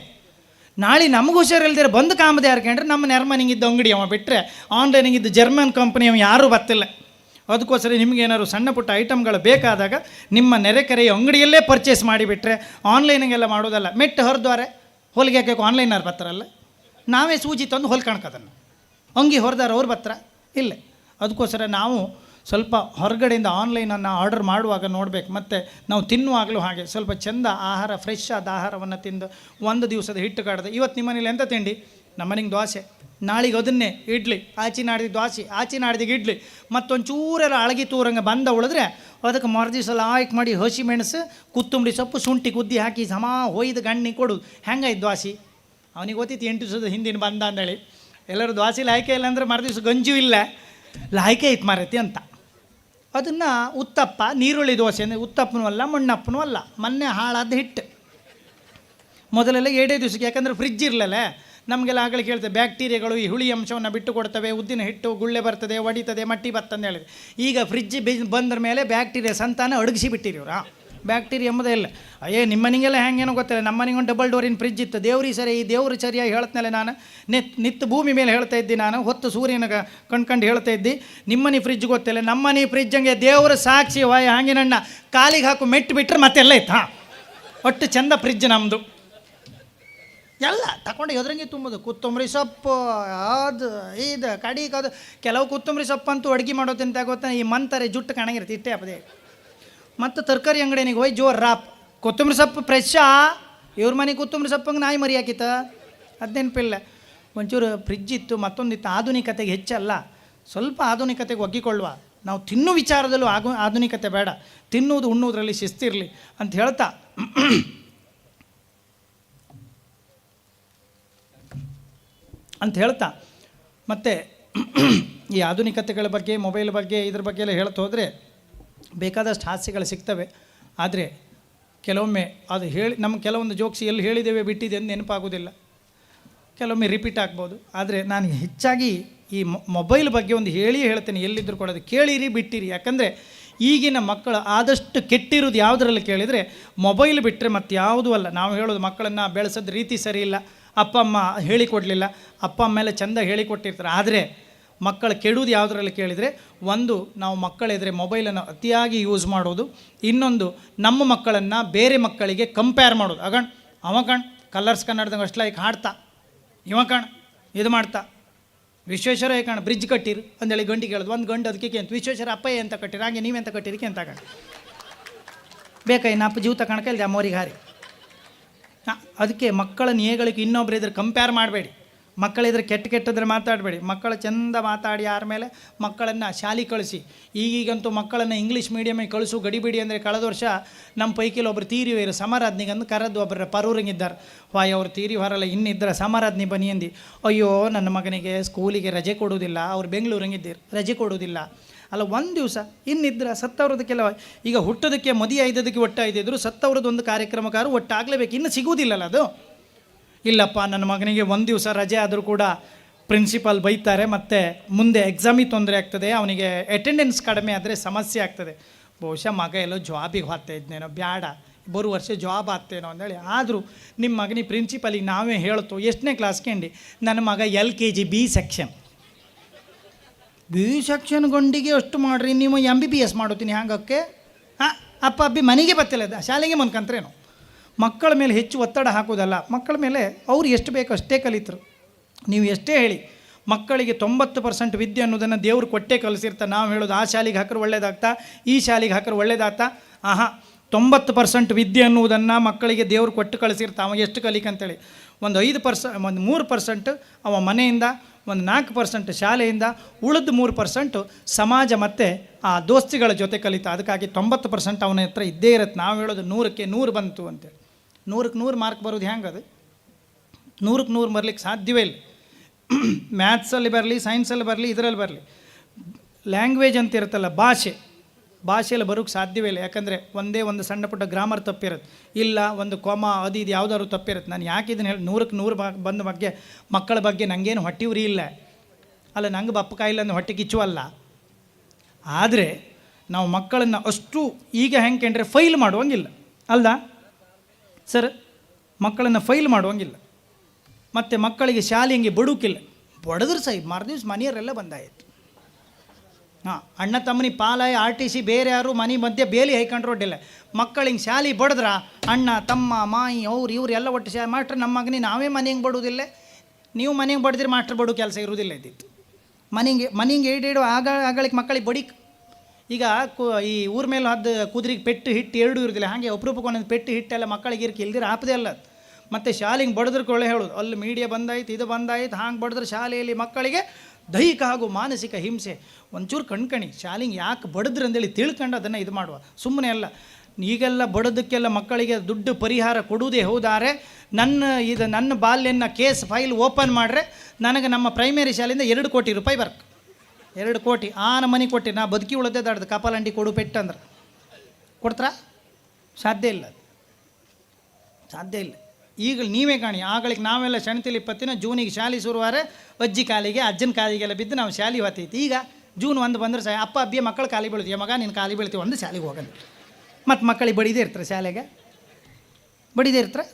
ನಾಳೆ ನಮ್ಗೆ ಹುಷಾರಿಲ್ದಿರ ಬಂದು ಕಾಮದೆ ಕೇಳಿದ್ರೆ ನಮ್ಮ ನೆರ್ಮನಿಗಿದ್ದ ಅಂಗಡಿ ಅವ ಬಿಟ್ಟರೆ ಆನ್ಲೈನಿಗಿದ್ದ ಜರ್ಮನ್ ಕಂಪ್ನಿ ಅವ ಯಾರೂ ಬರ್ತಿಲ್ಲ. ಅದಕ್ಕೋಸ್ಕರ ನಿಮಗೇನಾದ್ರು ಸಣ್ಣ ಪುಟ್ಟ ಐಟಮ್ಗಳು ಬೇಕಾದಾಗ ನಿಮ್ಮ ನೆರೆಕೆರೆಯ ಅಂಗಡಿಯಲ್ಲೇ ಪರ್ಚೇಸ್ ಮಾಡಿಬಿಟ್ರೆ ಆನ್ಲೈನಿಗೆಲ್ಲ ಮಾಡೋದಲ್ಲ. ಮೆಟ್ಟು ಹೊರದ್ವಾರೆ, ಹೊಲಿಗೆ ಹಾಕಕ್ಕೆ ಆನ್ಲೈನವ್ರು ಬರ್ತಾರಲ್ಲ. ನಾವೇ ಸೂಜಿ ತಂದು ಹೊಲ್ಕಣ್ಕೋದನ್ನು ಅಂಗಿ ಹೊರದಾರ, ಅವ್ರು ಬರ್ತಾರ? ಇಲ್ಲ. ಅದಕ್ಕೋಸ್ಕರ ನಾವು ಸ್ವಲ್ಪ ಹೊರಗಡೆಯಿಂದ ಆನ್ಲೈನನ್ನು ಆರ್ಡರ್ ಮಾಡುವಾಗ ನೋಡಬೇಕು. ಮತ್ತು ನಾವು ತಿನ್ನುವಾಗಲೂ ಹಾಗೆ. ಸ್ವಲ್ಪ ಚೆಂದ ಆಹಾರ ಫ್ರೆಶ್ ಆದ ಆಹಾರವನ್ನು ತಿಂದು, ಒಂದು ದಿವಸದ ಹಿಟ್ಟು ಕಾಡ್ದು. ಇವತ್ತು ನಿಮ್ಮ ಎಂಥ ತಿಂಡಿ? ನಮ್ಮನೆಗೆ ದೋಸೆ. ನಾಳಿಗೆ ಅದನ್ನೇ, ಇಡ್ಲಿ ಆಚೆ ನಾಡಿದ ದೋಸೆ ಆಚೆ ನಾಡಿದಿಗೆ ಇಡ್ಲಿ. ಮತ್ತೊಂದು ಚೂರೆಲ್ಲ ಅಳಗಿ ತೂರಂಗೆ ಬಂದ ಉಳಿದ್ರೆ ಅದಕ್ಕೆ ಮರುದಿವ್ಸ ಲಾಯ್ಕ್ ಮಾಡಿ ಹಸಿ ಮೆಣಸು ಕುತ್ತುಂಬಡಿ ಸೊಪ್ಪು, ಶುಂಠಿ ಕುದ್ದಿ ಹಾಕಿ ಸಮ ಹೊಯ್ದು ಗಣ್ಣಿ ಕೊಡು. ಹೆಂಗಾಯ್ತು ದ್ವಾಸಿ ಅವನಿಗೆ ಗೊತ್ತಿತ್ತು ಎಂಟು ದಿವಸದ ಹಿಂದಿನ ಬಂದ ಅಂದೇಳಿ. ಎಲ್ಲರೂ ದ್ವಾಸಿ ಲಾಯ್ಕೆ ಇಲ್ಲ ಅಂದರೆ ಮರ್ದಿವಸ ಗಂಜು ಇಲ್ಲ. ಲಾಯ್ಕೆ ಐತೆ ಮಾರೈತಿ ಅಂತ. ಅದನ್ನು ಉತ್ತಪ್ಪ, ನೀರುಳ್ಳಿ ದೋಸೆ ಅಂದರೆ ಉತ್ತಪ್ಪನೂ ಅಲ್ಲ, ಮಣ್ಣಪ್ಪನೂ ಅಲ್ಲ. ಮೊನ್ನೆ ಹಾಳಾದ ಹಿಟ್ಟು. ಮೊದಲೆಲ್ಲ ಎರಡೇ ದಿವಸಕ್ಕೆ, ಯಾಕಂದರೆ ಫ್ರಿಜ್ ಇರಲಲ್ಲ ನಮಗೆಲ್ಲ ಆಗಲೇ ಕೇಳ್ತದೆ ಬ್ಯಾಕ್ಟೀರಿಯಾಗಳು ಈ ಹುಳಿ ಅಂಶವನ್ನು ಬಿಟ್ಟು ಕೊಡ್ತವೆ ಉದ್ದಿನ ಹಿಟ್ಟು, ಗುಳ್ಳೆ ಬರ್ತದೆ, ಒಡಿತದೆ, ಮಟ್ಟಿ ಬರ್ತಂದು ಹೇಳಿದೆ ಈಗ ಫ್ರಿಜ್ ಬಿ ಬಂದ್ರ ಮೇಲೆ ಬ್ಯಾಕ್ಟೀರಿಯಾ ಸಂತಾನ ಅಡಗಿಸಿ ಬಿಟ್ಟಿರಿ ಇವ್ರು ಬ್ಯಾಕ್ಟೀರಿಯಾ ಎಂಬುದೇ ಇಲ್ಲ. ಅಯ್ಯೇ, ನಿಮ್ಮ ಮನೆಗೆಲ್ಲ ಹೆಂಗೇನೋ ಗೊತ್ತಿಲ್ಲ. ನಮ್ಮ ಮನೆಗೆ ಒಂದು ಡಬಲ್ ಡೋರಿನ ಫ್ರಿಜ್ ಇತ್ತು. ದೇವ್ರಿ ಸರಿ, ಈ ದೇವ್ರ ಸರಿಯಾಗಿ ಹೇಳ್ತನಲ್ಲ ನಾನು. ನಿತ್, ನಿತ್ತು ಭೂಮಿ ಮೇಲೆ ಹೇಳ್ತಾ ಇದ್ದಿ ನಾನು. ಹೊತ್ತು ಸೂರ್ಯನ ಕಣ್ಕಂಡು ಹೇಳ್ತಾ ಇದ್ದಿ. ನಿಮ್ಮನೆ ಫ್ರಿಜ್ ಗೊತ್ತಿಲ್ಲ. ನಮ್ಮನೆ ಫ್ರಿಜ್ ಹಂಗೆ ದೇವ್ರ ಸಾಕ್ಷಿ ವಾಯ ನನ್ನ ಕಾಲಿಗೆ ಹಾಕು ಮೆಟ್ಟು ಬಿಟ್ಟರೆ ಮತ್ತೆಲ್ಲ ಇತ್ತು? ಹಾಂ ಒಟ್ಟು ಚಂದ ಫ್ರಿಜ್ ನಮ್ಮದು ಎಲ್ಲ ತಗೊಂಡು ಎದುರಂಗೆ ತುಂಬೋದು. ಕೊತ್ತಂಬರಿ ಸೊಪ್ಪು, ಅದು, ಇದು, ಕಡಿ ಕದು, ಕೆಲವು ಕೊತ್ತಂಬರಿ ಸೊಪ್ಪು ಅಡುಗೆ ಮಾಡೋ ತಿಂತ ಗೊತ್ತಾ? ಈ ಮಂತಾರೆ ಜುಟ್ಟು ಕಣಗಿರ್ತಿ ಇಟ್ಟೆ ಅಪದೇ ಮತ್ತು ತರಕಾರಿ ಅಂಗಡಿನಿಗೆ ಹೋಯ್ ಜೋರ್ ರಾಪ್. ಕೊತ್ತಂಬರಿ ಸೊಪ್ಪು ಫ್ರೆಶ್ಶಾ? ಇವ್ರ ಮನೆ ಕೊತ್ತಂಬರಿ ಸೊಪ್ಪಂಗೆ ನಾಯಿ ಮರಿ ಹಾಕಿತ್ತ ಅದು ನೆನಪಿಲ್ಲ ಒಂಚೂರು ಫ್ರಿಜ್ ಇತ್ತು, ಮತ್ತೊಂದಿತ್ತು ಆಧುನಿಕತೆಗೆ ಹೆಚ್ಚಲ್ಲ. ಸ್ವಲ್ಪ ಆಧುನಿಕತೆಗೆ ಒಗ್ಗಿಕೊಳ್ಳುವ. ನಾವು ತಿನ್ನು ವಿಚಾರದಲ್ಲೂ ಆಗು, ಆಧುನಿಕತೆ ಬೇಡ. ತಿನ್ನುವುದು ಉಣ್ಣುವುದರಲ್ಲಿ ಶಿಸ್ತಿರಲಿ ಅಂತ ಹೇಳ್ತಾ. ಅಂತ ಹೇಳ್ತಾ. ಮತ್ತು ಈ ಆಧುನಿಕತೆಗಳ ಬಗ್ಗೆ ಮೊಬೈಲ್ ಬಗ್ಗೆ, ಇದ್ರ ಬಗ್ಗೆ ಎಲ್ಲ ಹೇಳ್ತಾ ಹೋದರೆ ಬೇಕಾದಷ್ಟು ಹಾಸ್ಯಗಳು ಸಿಗ್ತವೆ. ಆದರೆ ಕೆಲವೊಮ್ಮೆ ಅದು ಹೇಳಿ ನಮ್ಮ ಕೆಲವೊಂದು ಜೋಕ್ಸ್ ಎಲ್ಲಿ ಹೇಳಿದ್ದೇವೆ ಬಿಟ್ಟಿದೆ ಅಂತ ನೆನಪಾಗೋದಿಲ್ಲ. ಕೆಲವೊಮ್ಮೆ ರಿಪೀಟ್ ಆಗ್ಬೋದು. ಆದರೆ ನಾನು ಹೆಚ್ಚಾಗಿ ಈ ಮೊಬೈಲ್ ಬಗ್ಗೆ ಒಂದು ಹೇಳಿ ಹೇಳ್ತೇನೆ ಎಲ್ಲಿದ್ದರೂ ಕೊಡೋದು ಕೇಳಿರಿ, ಬಿಟ್ಟಿರಿ. ಯಾಕಂದರೆ ಈಗಿನ ಮಕ್ಕಳು ಆದಷ್ಟು ಕೆಟ್ಟಿರೋದು ಯಾವುದರಲ್ಲಿ ಕೇಳಿದರೆ ಮೊಬೈಲ್ ಬಿಟ್ಟರೆ ಮತ್ತೆ ಯಾವುದೂ ಅಲ್ಲ. ನಾವು ಹೇಳೋದು ಮಕ್ಕಳನ್ನು ಬೆಳೆಸೋದು ರೀತಿ ಸರಿ ಇಲ್ಲ. ಅಪ್ಪ ಅಮ್ಮ ಹೇಳಿಕೊಡಲಿಲ್ಲ. ಅಪ್ಪ ಅಮ್ಮ ಮೇಲೆ ಚೆಂದ ಹೇಳಿಕೊಟ್ಟಿರ್ತಾರೆ. ಆದರೆ ಮಕ್ಕಳು ಕೆಡುವುದು ಯಾವುದರಲ್ಲಿ ಕೇಳಿದರೆ ಒಂದು ನಾವು ಮಕ್ಕಳೆದರೆ ಮೊಬೈಲನ್ನು ಅತಿಯಾಗಿ ಯೂಸ್ ಮಾಡೋದು. ಇನ್ನೊಂದು ನಮ್ಮ ಮಕ್ಕಳನ್ನು ಬೇರೆ ಮಕ್ಕಳಿಗೆ ಕಂಪೇರ್ ಮಾಡೋದು. ಅಗಣ್ ಅವ ಕಣ್ ಕಲರ್ಸ್ ಕನ್ನಡದಂಗೆ ಅಷ್ಟು ಲೈಕ್ ಹಾಡ್ತಾ, ಇವ ಕಣ್, ಇದು ಮಾಡ್ತಾ. ವಿಶ್ವೇಶ್ವರ ಕಣ ಬ್ರಿಡ್ಜ್ ಕಟ್ಟಿರು. ಅಂದೇಳಿ ಗಂಡಿಗೆ ಕೇಳೋದು, ಒಂದು ಗಂಡು ಅದಕ್ಕೆ ಅಂತ ವಿಶ್ವೇಶ್ವರ, ಅಪ್ಪಯ್ಯ ಅಂತ ಕಟ್ಟಿರು? ಹಾಗೆ ನೀವೆಂತ ಕಟ್ಟಿರಿ? ಅಂತ ಕಣ? ಬೇಕಾ ಇನ್ನು ಅಪ್ಪ ಜೀವ ತಗೊಂಡು ಕೇಳಿದೆ ಅಮ್ಮವ್ರಿಗೆ ಹಾರಿ. ಅದಕ್ಕೆ ಮಕ್ಕಳ ನೇಗಳಿಗೆ ಇನ್ನೊಬ್ರು ಇದ್ರೆ ಕಂಪೇರ್ ಮಾಡಬೇಡಿ. ಮಕ್ಕಳಿದ್ರೆ ಕೆಟ್ಟ ಕೆಟ್ಟದ್ರೆ ಮಾತಾಡಬೇಡಿ. ಮಕ್ಕಳು ಚೆಂದ ಮಾತಾಡಿ ಆದಮೇಲೆ ಮೇಲೆ ಮಕ್ಕಳನ್ನು ಶಾಲೆ ಕಳಿಸಿ. ಈಗೀಗಂತೂ ಮಕ್ಕಳನ್ನು ಇಂಗ್ಲೀಷ್ ಮೀಡಿಯಮಿಗೆ ಕಳಿಸು, ಗಡಿಬಿಡಿ ಅಂದರೆ ಕಳೆದ ವರ್ಷ ನಮ್ಮ ಪೈಕಿಲಿ ಒಬ್ಬರು ತೀರಿ ಹೋಯ್ರು ಸಮರಾಜ್ನಿಗಂದು ಕರೆದು ಒಬ್ಬರ ಪರೂರಂಗಿದ್ದಾರೆ. ವಾಯ್, ಅವ್ರು ತೀರಿ ಹೊರಲ್ಲ ಇನ್ನಿದ್ದರೆ ಸಮರಾಜ್ನಿ ಬನ್ನಿ ಅಂದು. ಅಯ್ಯೋ, ನನ್ನ ಮಗನಿಗೆ ಸ್ಕೂಲಿಗೆ ರಜೆ ಕೊಡುವುದಿಲ್ಲ, ಅವ್ರು ಬೆಂಗಳೂರಂಗಿದ್ದೀರು, ರಜೆ ಕೊಡೋದಿಲ್ಲ ಅಲ್ಲ, ಒಂದು ದಿವಸ. ಇನ್ನಿದ್ರೆ ಸತ್ತವ್ರದ್ದು ಕೆಲವು ಈಗ ಹುಟ್ಟೋದಕ್ಕೆ ಮದಿ ಐದದಕ್ಕೆ ಒಟ್ಟಾಯ್ದಿದ್ರು ಸತ್ತವ್ರದ್ದು ಒಂದು ಕಾರ್ಯಕ್ರಮಕಾರ ಒಟ್ಟಾಗಲೇಬೇಕು. ಇನ್ನು ಸಿಗುವುದಿಲ್ಲಲ್ಲ ಅದು. ಇಲ್ಲಪ್ಪ, ನನ್ನ ಮಗನಿಗೆ ಒಂದು ದಿವಸ ರಜೆ ಆದರೂ ಕೂಡ ಪ್ರಿನ್ಸಿಪಾಲ್ ಬೈತಾರೆ, ಮತ್ತು ಮುಂದೆ ಎಕ್ಸಾಮಿಗೆ ತೊಂದರೆ ಆಗ್ತದೆ, ಅವನಿಗೆ ಅಟೆಂಡೆನ್ಸ್ ಕಡಿಮೆ ಆದರೆ ಸಮಸ್ಯೆ ಆಗ್ತದೆ. ಬಹುಶಃ ಮಗ ಎಲ್ಲೋ ಜಾಬಿಗೆ ಹೋಗ್ತಾ ಇದ್ನೇನೋ, ಬ್ಯಾಡ ಬರು ವರ್ಷ ಜಾಬ್ ಆಗ್ತೇನೋ ಅಂದೇಳಿ. ಆದರೂ ನಿಮ್ಮ ಮಗನಿಗೆ ಪ್ರಿನ್ಸಿಪಲಿಗೆ ನಾವೇ ಹೇಳ್ತು, ಎಷ್ಟನೇ ಕ್ಲಾಸ್ ಕೇಳಿ ನನ್ನ ಮಗ L K G B section B section ಗೊಂಡಿಗೆ ಅಷ್ಟು ಮಾಡ್ರಿ, ನೀವು ಎಂ ಬಿ ಬಿ ಎಸ್ ಮಾಡೋತೀನಿ ಹ್ಯಾಂಗಕ್ಕೆ? ಹಾಂ, ಅಪ್ಪ ಅಬ್ಬಿ ಮನೆಗೆ ಬತ್ತಿಲ್ಲ ಶಾಲೆಗೆ ಮನ್ಕಂತ್ರೇನು? ಮಕ್ಕಳ ಮೇಲೆ ಹೆಚ್ಚು ಒತ್ತಡ ಹಾಕೋದಲ್ಲ ಮಕ್ಕಳ ಮೇಲೆ ಅವ್ರು ಎಷ್ಟು ಬೇಕು ಅಷ್ಟೇ ಕಲಿತರು. ನೀವು ಎಷ್ಟೇ ಹೇಳಿ, ಮಕ್ಕಳಿಗೆ ತೊಂಬತ್ತು ಪರ್ಸೆಂಟ್ ವಿದ್ಯೆ ಅನ್ನೋದನ್ನು ದೇವ್ರು ಕೊಟ್ಟೆ ಕಲಿಸಿರ್ತಾ ನಾವು ಹೇಳೋದು, ಆ ಶಾಲೆಗೆ ಹಾಕ್ರೆ ಒಳ್ಳೇದಾಗ್ತಾ, ಈ ಶಾಲೆಗೆ ಹಾಕ್ರೆ ಒಳ್ಳೇದಾಗ್ತಾ. ಆಹಾ, ತೊಂಬತ್ತು ಪರ್ಸೆಂಟ್ ವಿದ್ಯೆ ಅನ್ನುವುದನ್ನು ಮಕ್ಕಳಿಗೆ ದೇವರು ಕೊಟ್ಟು ಕಳಿಸಿರ್ತಾ ಅವ ಎಷ್ಟು ಕಲಿಕಂತೇಳಿ. ಒಂದು ಐದು ಪರ್ಸೆ ಒಂದು ಮೂರು ಪರ್ಸೆಂಟ್ ಅವ ಮನೆಯಿಂದ ಒಂದು ನಾಲ್ಕು ಪರ್ಸೆಂಟ್ ಶಾಲೆಯಿಂದ ಉಳಿದ ಮೂರು ಪರ್ಸೆಂಟು ಸಮಾಜ ಮತ್ತು ಆ ದೋಸ್ತಿಗಳ ಜೊತೆ ಕಲಿತ. ಅದಕ್ಕಾಗಿ ತೊಂಬತ್ತು ಪರ್ಸೆಂಟ್ ಅವನ ಹತ್ರ ಇದ್ದೇ ಇರುತ್ತೆ. ನಾವು ಹೇಳೋದು ನೂರಕ್ಕೆ ನೂರು ಬಂತು ಅಂತೇಳಿ ನೂರಕ್ಕೆ ನೂರು ಮಾರ್ಕ್ ಬರೋದು ಹೆಂಗೆ ಅದು? ನೂರಕ್ಕೆ ನೂರು ಬರಲಿಕ್ಕೆ ಸಾಧ್ಯವೇ ಇಲ್ಲ. ಮ್ಯಾಥ್ಸಲ್ಲಿ ಬರಲಿ ಸೈನ್ಸಲ್ಲಿ ಬರಲಿ, ಇದರಲ್ಲಿ ಬರಲಿ. ಲ್ಯಾಂಗ್ವೇಜ್ ಅಂತ ಇರುತ್ತಲ್ಲ, ಭಾಷೆ. ಭಾಷೆಯಲ್ಲಿ ಬರೋಕ್ಕೆ ಸಾಧ್ಯವೇ ಇಲ್ಲ. ಯಾಕಂದರೆ ಒಂದೇ ಒಂದು ಸಣ್ಣ ಪುಟ್ಟ ಗ್ರಾಮರ್ ತಪ್ಪಿರುತ್ತೆ. ಇಲ್ಲ, ಒಂದು ಕೊಮ ಅದು ಇದು ಯಾವುದಾದ್ರು ತಪ್ಪಿರುತ್ತೆ. ನಾನು ಯಾಕೆ ಇದನ್ನು ಹೇಳಿ ನೂರಕ್ಕೆ ನೂರು ಬಾ, ಬಂದ ಬಗ್ಗೆ, ಮಕ್ಕಳ ಬಗ್ಗೆ ನನಗೇನು ಹೊಟ್ಟೆ ಉರಿ ಇಲ್ಲ. ಅಲ್ಲ, ನಂಗೆ ಬಪ್ಪ ಕಾಯಿಲ್ಲ ಅಂದ್ರೆ ಹೊಟ್ಟೆ ಕಿಚ್ಚುವಲ್ಲ ಆದರೆ ನಾವು ಮಕ್ಕಳನ್ನು ಅಷ್ಟು ಈಗ ಹೆಂಗೆ ಕಂಡ್ರೆ ಫೈಲ್ ಮಾಡುವಂಗಿಲ್ಲ. ಅಲ್ಲ ಸರ್, ಮಕ್ಕಳನ್ನು ಫೈಲ್ ಮಾಡುವಂಗಿಲ್ಲ. ಮತ್ತು ಮಕ್ಕಳಿಗೆ ಶಾಲೆ ಹಿಂಗೆ ಬಡುಕಿಲ್ಲ. ಬಡದ್ರು ಸೈ ಮರುದಿವ್ಸ ಮನೆಯವರೆಲ್ಲ ಬಂದಾಯಿತು. ಹಾಂ, ಅಣ್ಣ ತಮ್ಮನಿ ಪಾಲಾಯ ಆರ್ ಟಿ ಸಿ ಬೇರೆ ಯಾರು ಮನೆ ಮಧ್ಯೆ ಬೇಲಿ ಹೈಕೊಂಡು ರೋಡಿಲ್ಲ ಮಕ್ಕಳು ಹಿಂಗೆ ಶಾಲೆ ಬಡದ್ರ ಅಣ್ಣ, ತಮ್ಮ, ಮಾಯಿ, ಅವ್ರು, ಇವ್ರು ಎಲ್ಲ ಒಟ್ಟು ಶಾ, ಮಾಸ್ಟ್ರ್ ನಮ್ಮ ಮಗನಿ ನಾವೇ ಮನೆಗೆ ಬಡುವುದಿಲ್ಲ ನೀವು ಮನೆಗೆ ಬಡಿದ್ರೆ ಮಾಸ್ಟ್ರ್ ಬಡೋ ಕೆಲಸ ಇರುವುದಿಲ್ಲ ಇದ್ದಿತ್ತು ಮನೆಗೆ ಮನೆಗೆ ಏಡಿಡು ಆಗ, ಆಗಳಿಗೆ ಮಕ್ಕಳಿಗೆ ಬಡಿ ಈಗ ಕು, ಈ ಊರ ಮೇಲೆ ಹದ್ದು ಕುದುರೆಗೆ ಪೆಟ್ಟು ಹಿಟ್ಟು ಎರಡು ಇರೋದಿಲ್ಲ. ಹಾಗೆ ಅಪರೂಪಕ್ಕೆ ಒಂದೊಂದು ಪೆಟ್ಟು ಹಿಟ್ಟೆಲ್ಲ ಮಕ್ಕಳಿಗೆ ಇರ್ಕೆ ಇಲ್ದಿರ ಆಪದೇ ಅಲ್ಲ ಮತ್ತು ಶಾಲೆಗೆ ಬಡದ್ರ ಕೊಳ್ಳೆ ಹೇಳೋದು. ಅಲ್ಲಿ ಮೀಡಿಯಾ ಬಂದಾಯ್ತು ಇದು ಬಂದಾಯ್ತು ಹಾಂಗೆ ಬಡಿದ್ರೆ ಶಾಲೆಯಲ್ಲಿ ಮಕ್ಕಳಿಗೆ ದೈಹಿಕ ಹಾಗೂ ಮಾನಸಿಕ ಹಿಂಸೆ. ಒಂಚೂರು ಕಣ್ಕಣಿ, ಶಾಲಿಂಗ್ ಯಾಕೆ ಬಡಿದ್ರು ಅಂತೇಳಿ ತಿಳ್ಕೊಂಡು ಅದನ್ನು ಇದು ಮಾಡುವ. ಸುಮ್ಮನೆ ಅಲ್ಲ, ಈಗೆಲ್ಲ ಬಡದಕ್ಕೆಲ್ಲ ಮಕ್ಕಳಿಗೆ ದುಡ್ಡು ಪರಿಹಾರ ಕೊಡುವುದೇ ಹೌದಾರೆ, ನನ್ನ ಇದು ನನ್ನ ಬಾಲ್ಯನ ಕೇಸ್ ಫೈಲ್ ಓಪನ್ ಮಾಡ್ರೆ ನನಗೆ ನಮ್ಮ ಪ್ರೈಮರಿ ಶಾಲೆಯಿಂದ ಎರಡು ಕೋಟಿ ರೂಪಾಯಿ ಬರ್ಕ್ ಎರಡು ಕೋಟಿ ಆ ಮನೆ ಕೊಟ್ಟೆ, ನಾ ಬದುಕಿ ಉಳದೆ ದಾಡ್ದು, ಕಪಾಲಂಡಿ ಕೊಡು ಪೆಟ್ಟಂದ್ರೆ ಕೊಡ್ತಾರ? ಸಾಧ್ಯ ಇಲ್ಲ ಸಾಧ್ಯ ಇಲ್ಲ. ಈಗ ನೀವೇ ಕಾಣಿ, ಆಗಳಿಗೆ ನಾವೆಲ್ಲ ಶಣತಿಲಿ ಇಪ್ಪತ್ತಿನ ಜೂನಿಗೆ ಶಾಲೆ ಶುರುವಾರೆ, ಅಜ್ಜಿ ಕಾಲಿಗೆ, ಅಜ್ಜನ ಕಾಲಿಗೆಲ್ಲ ಬಿದ್ದು ನಾವು ಶಾಲೆ ಹೊತ್ತೈತಿ. ಈಗ ಜೂನ್ ಒಂದು ಬಂದ್ರೆ ಸಹ ಅಪ್ಪ, ಅಬ್ಬಿಯ ಮಕ್ಕಳು ಖಾಲಿ ಬೀಳ್ತೀವಿ ಮಗ, ನೀನು ಖಾಲಿ ಬೀಳ್ತೀವಿ ಒಂದು ಶಾಲೆಗೆ ಹೋಗೋದು ಮತ್ತು ಮಕ್ಕಳಿಗೆ ಬಡಿದೇ ಇರ್ತಾರೆ ಶಾಲೆಗೆ. ಬಡಿದೇ ಇರ್ತಾರೆ.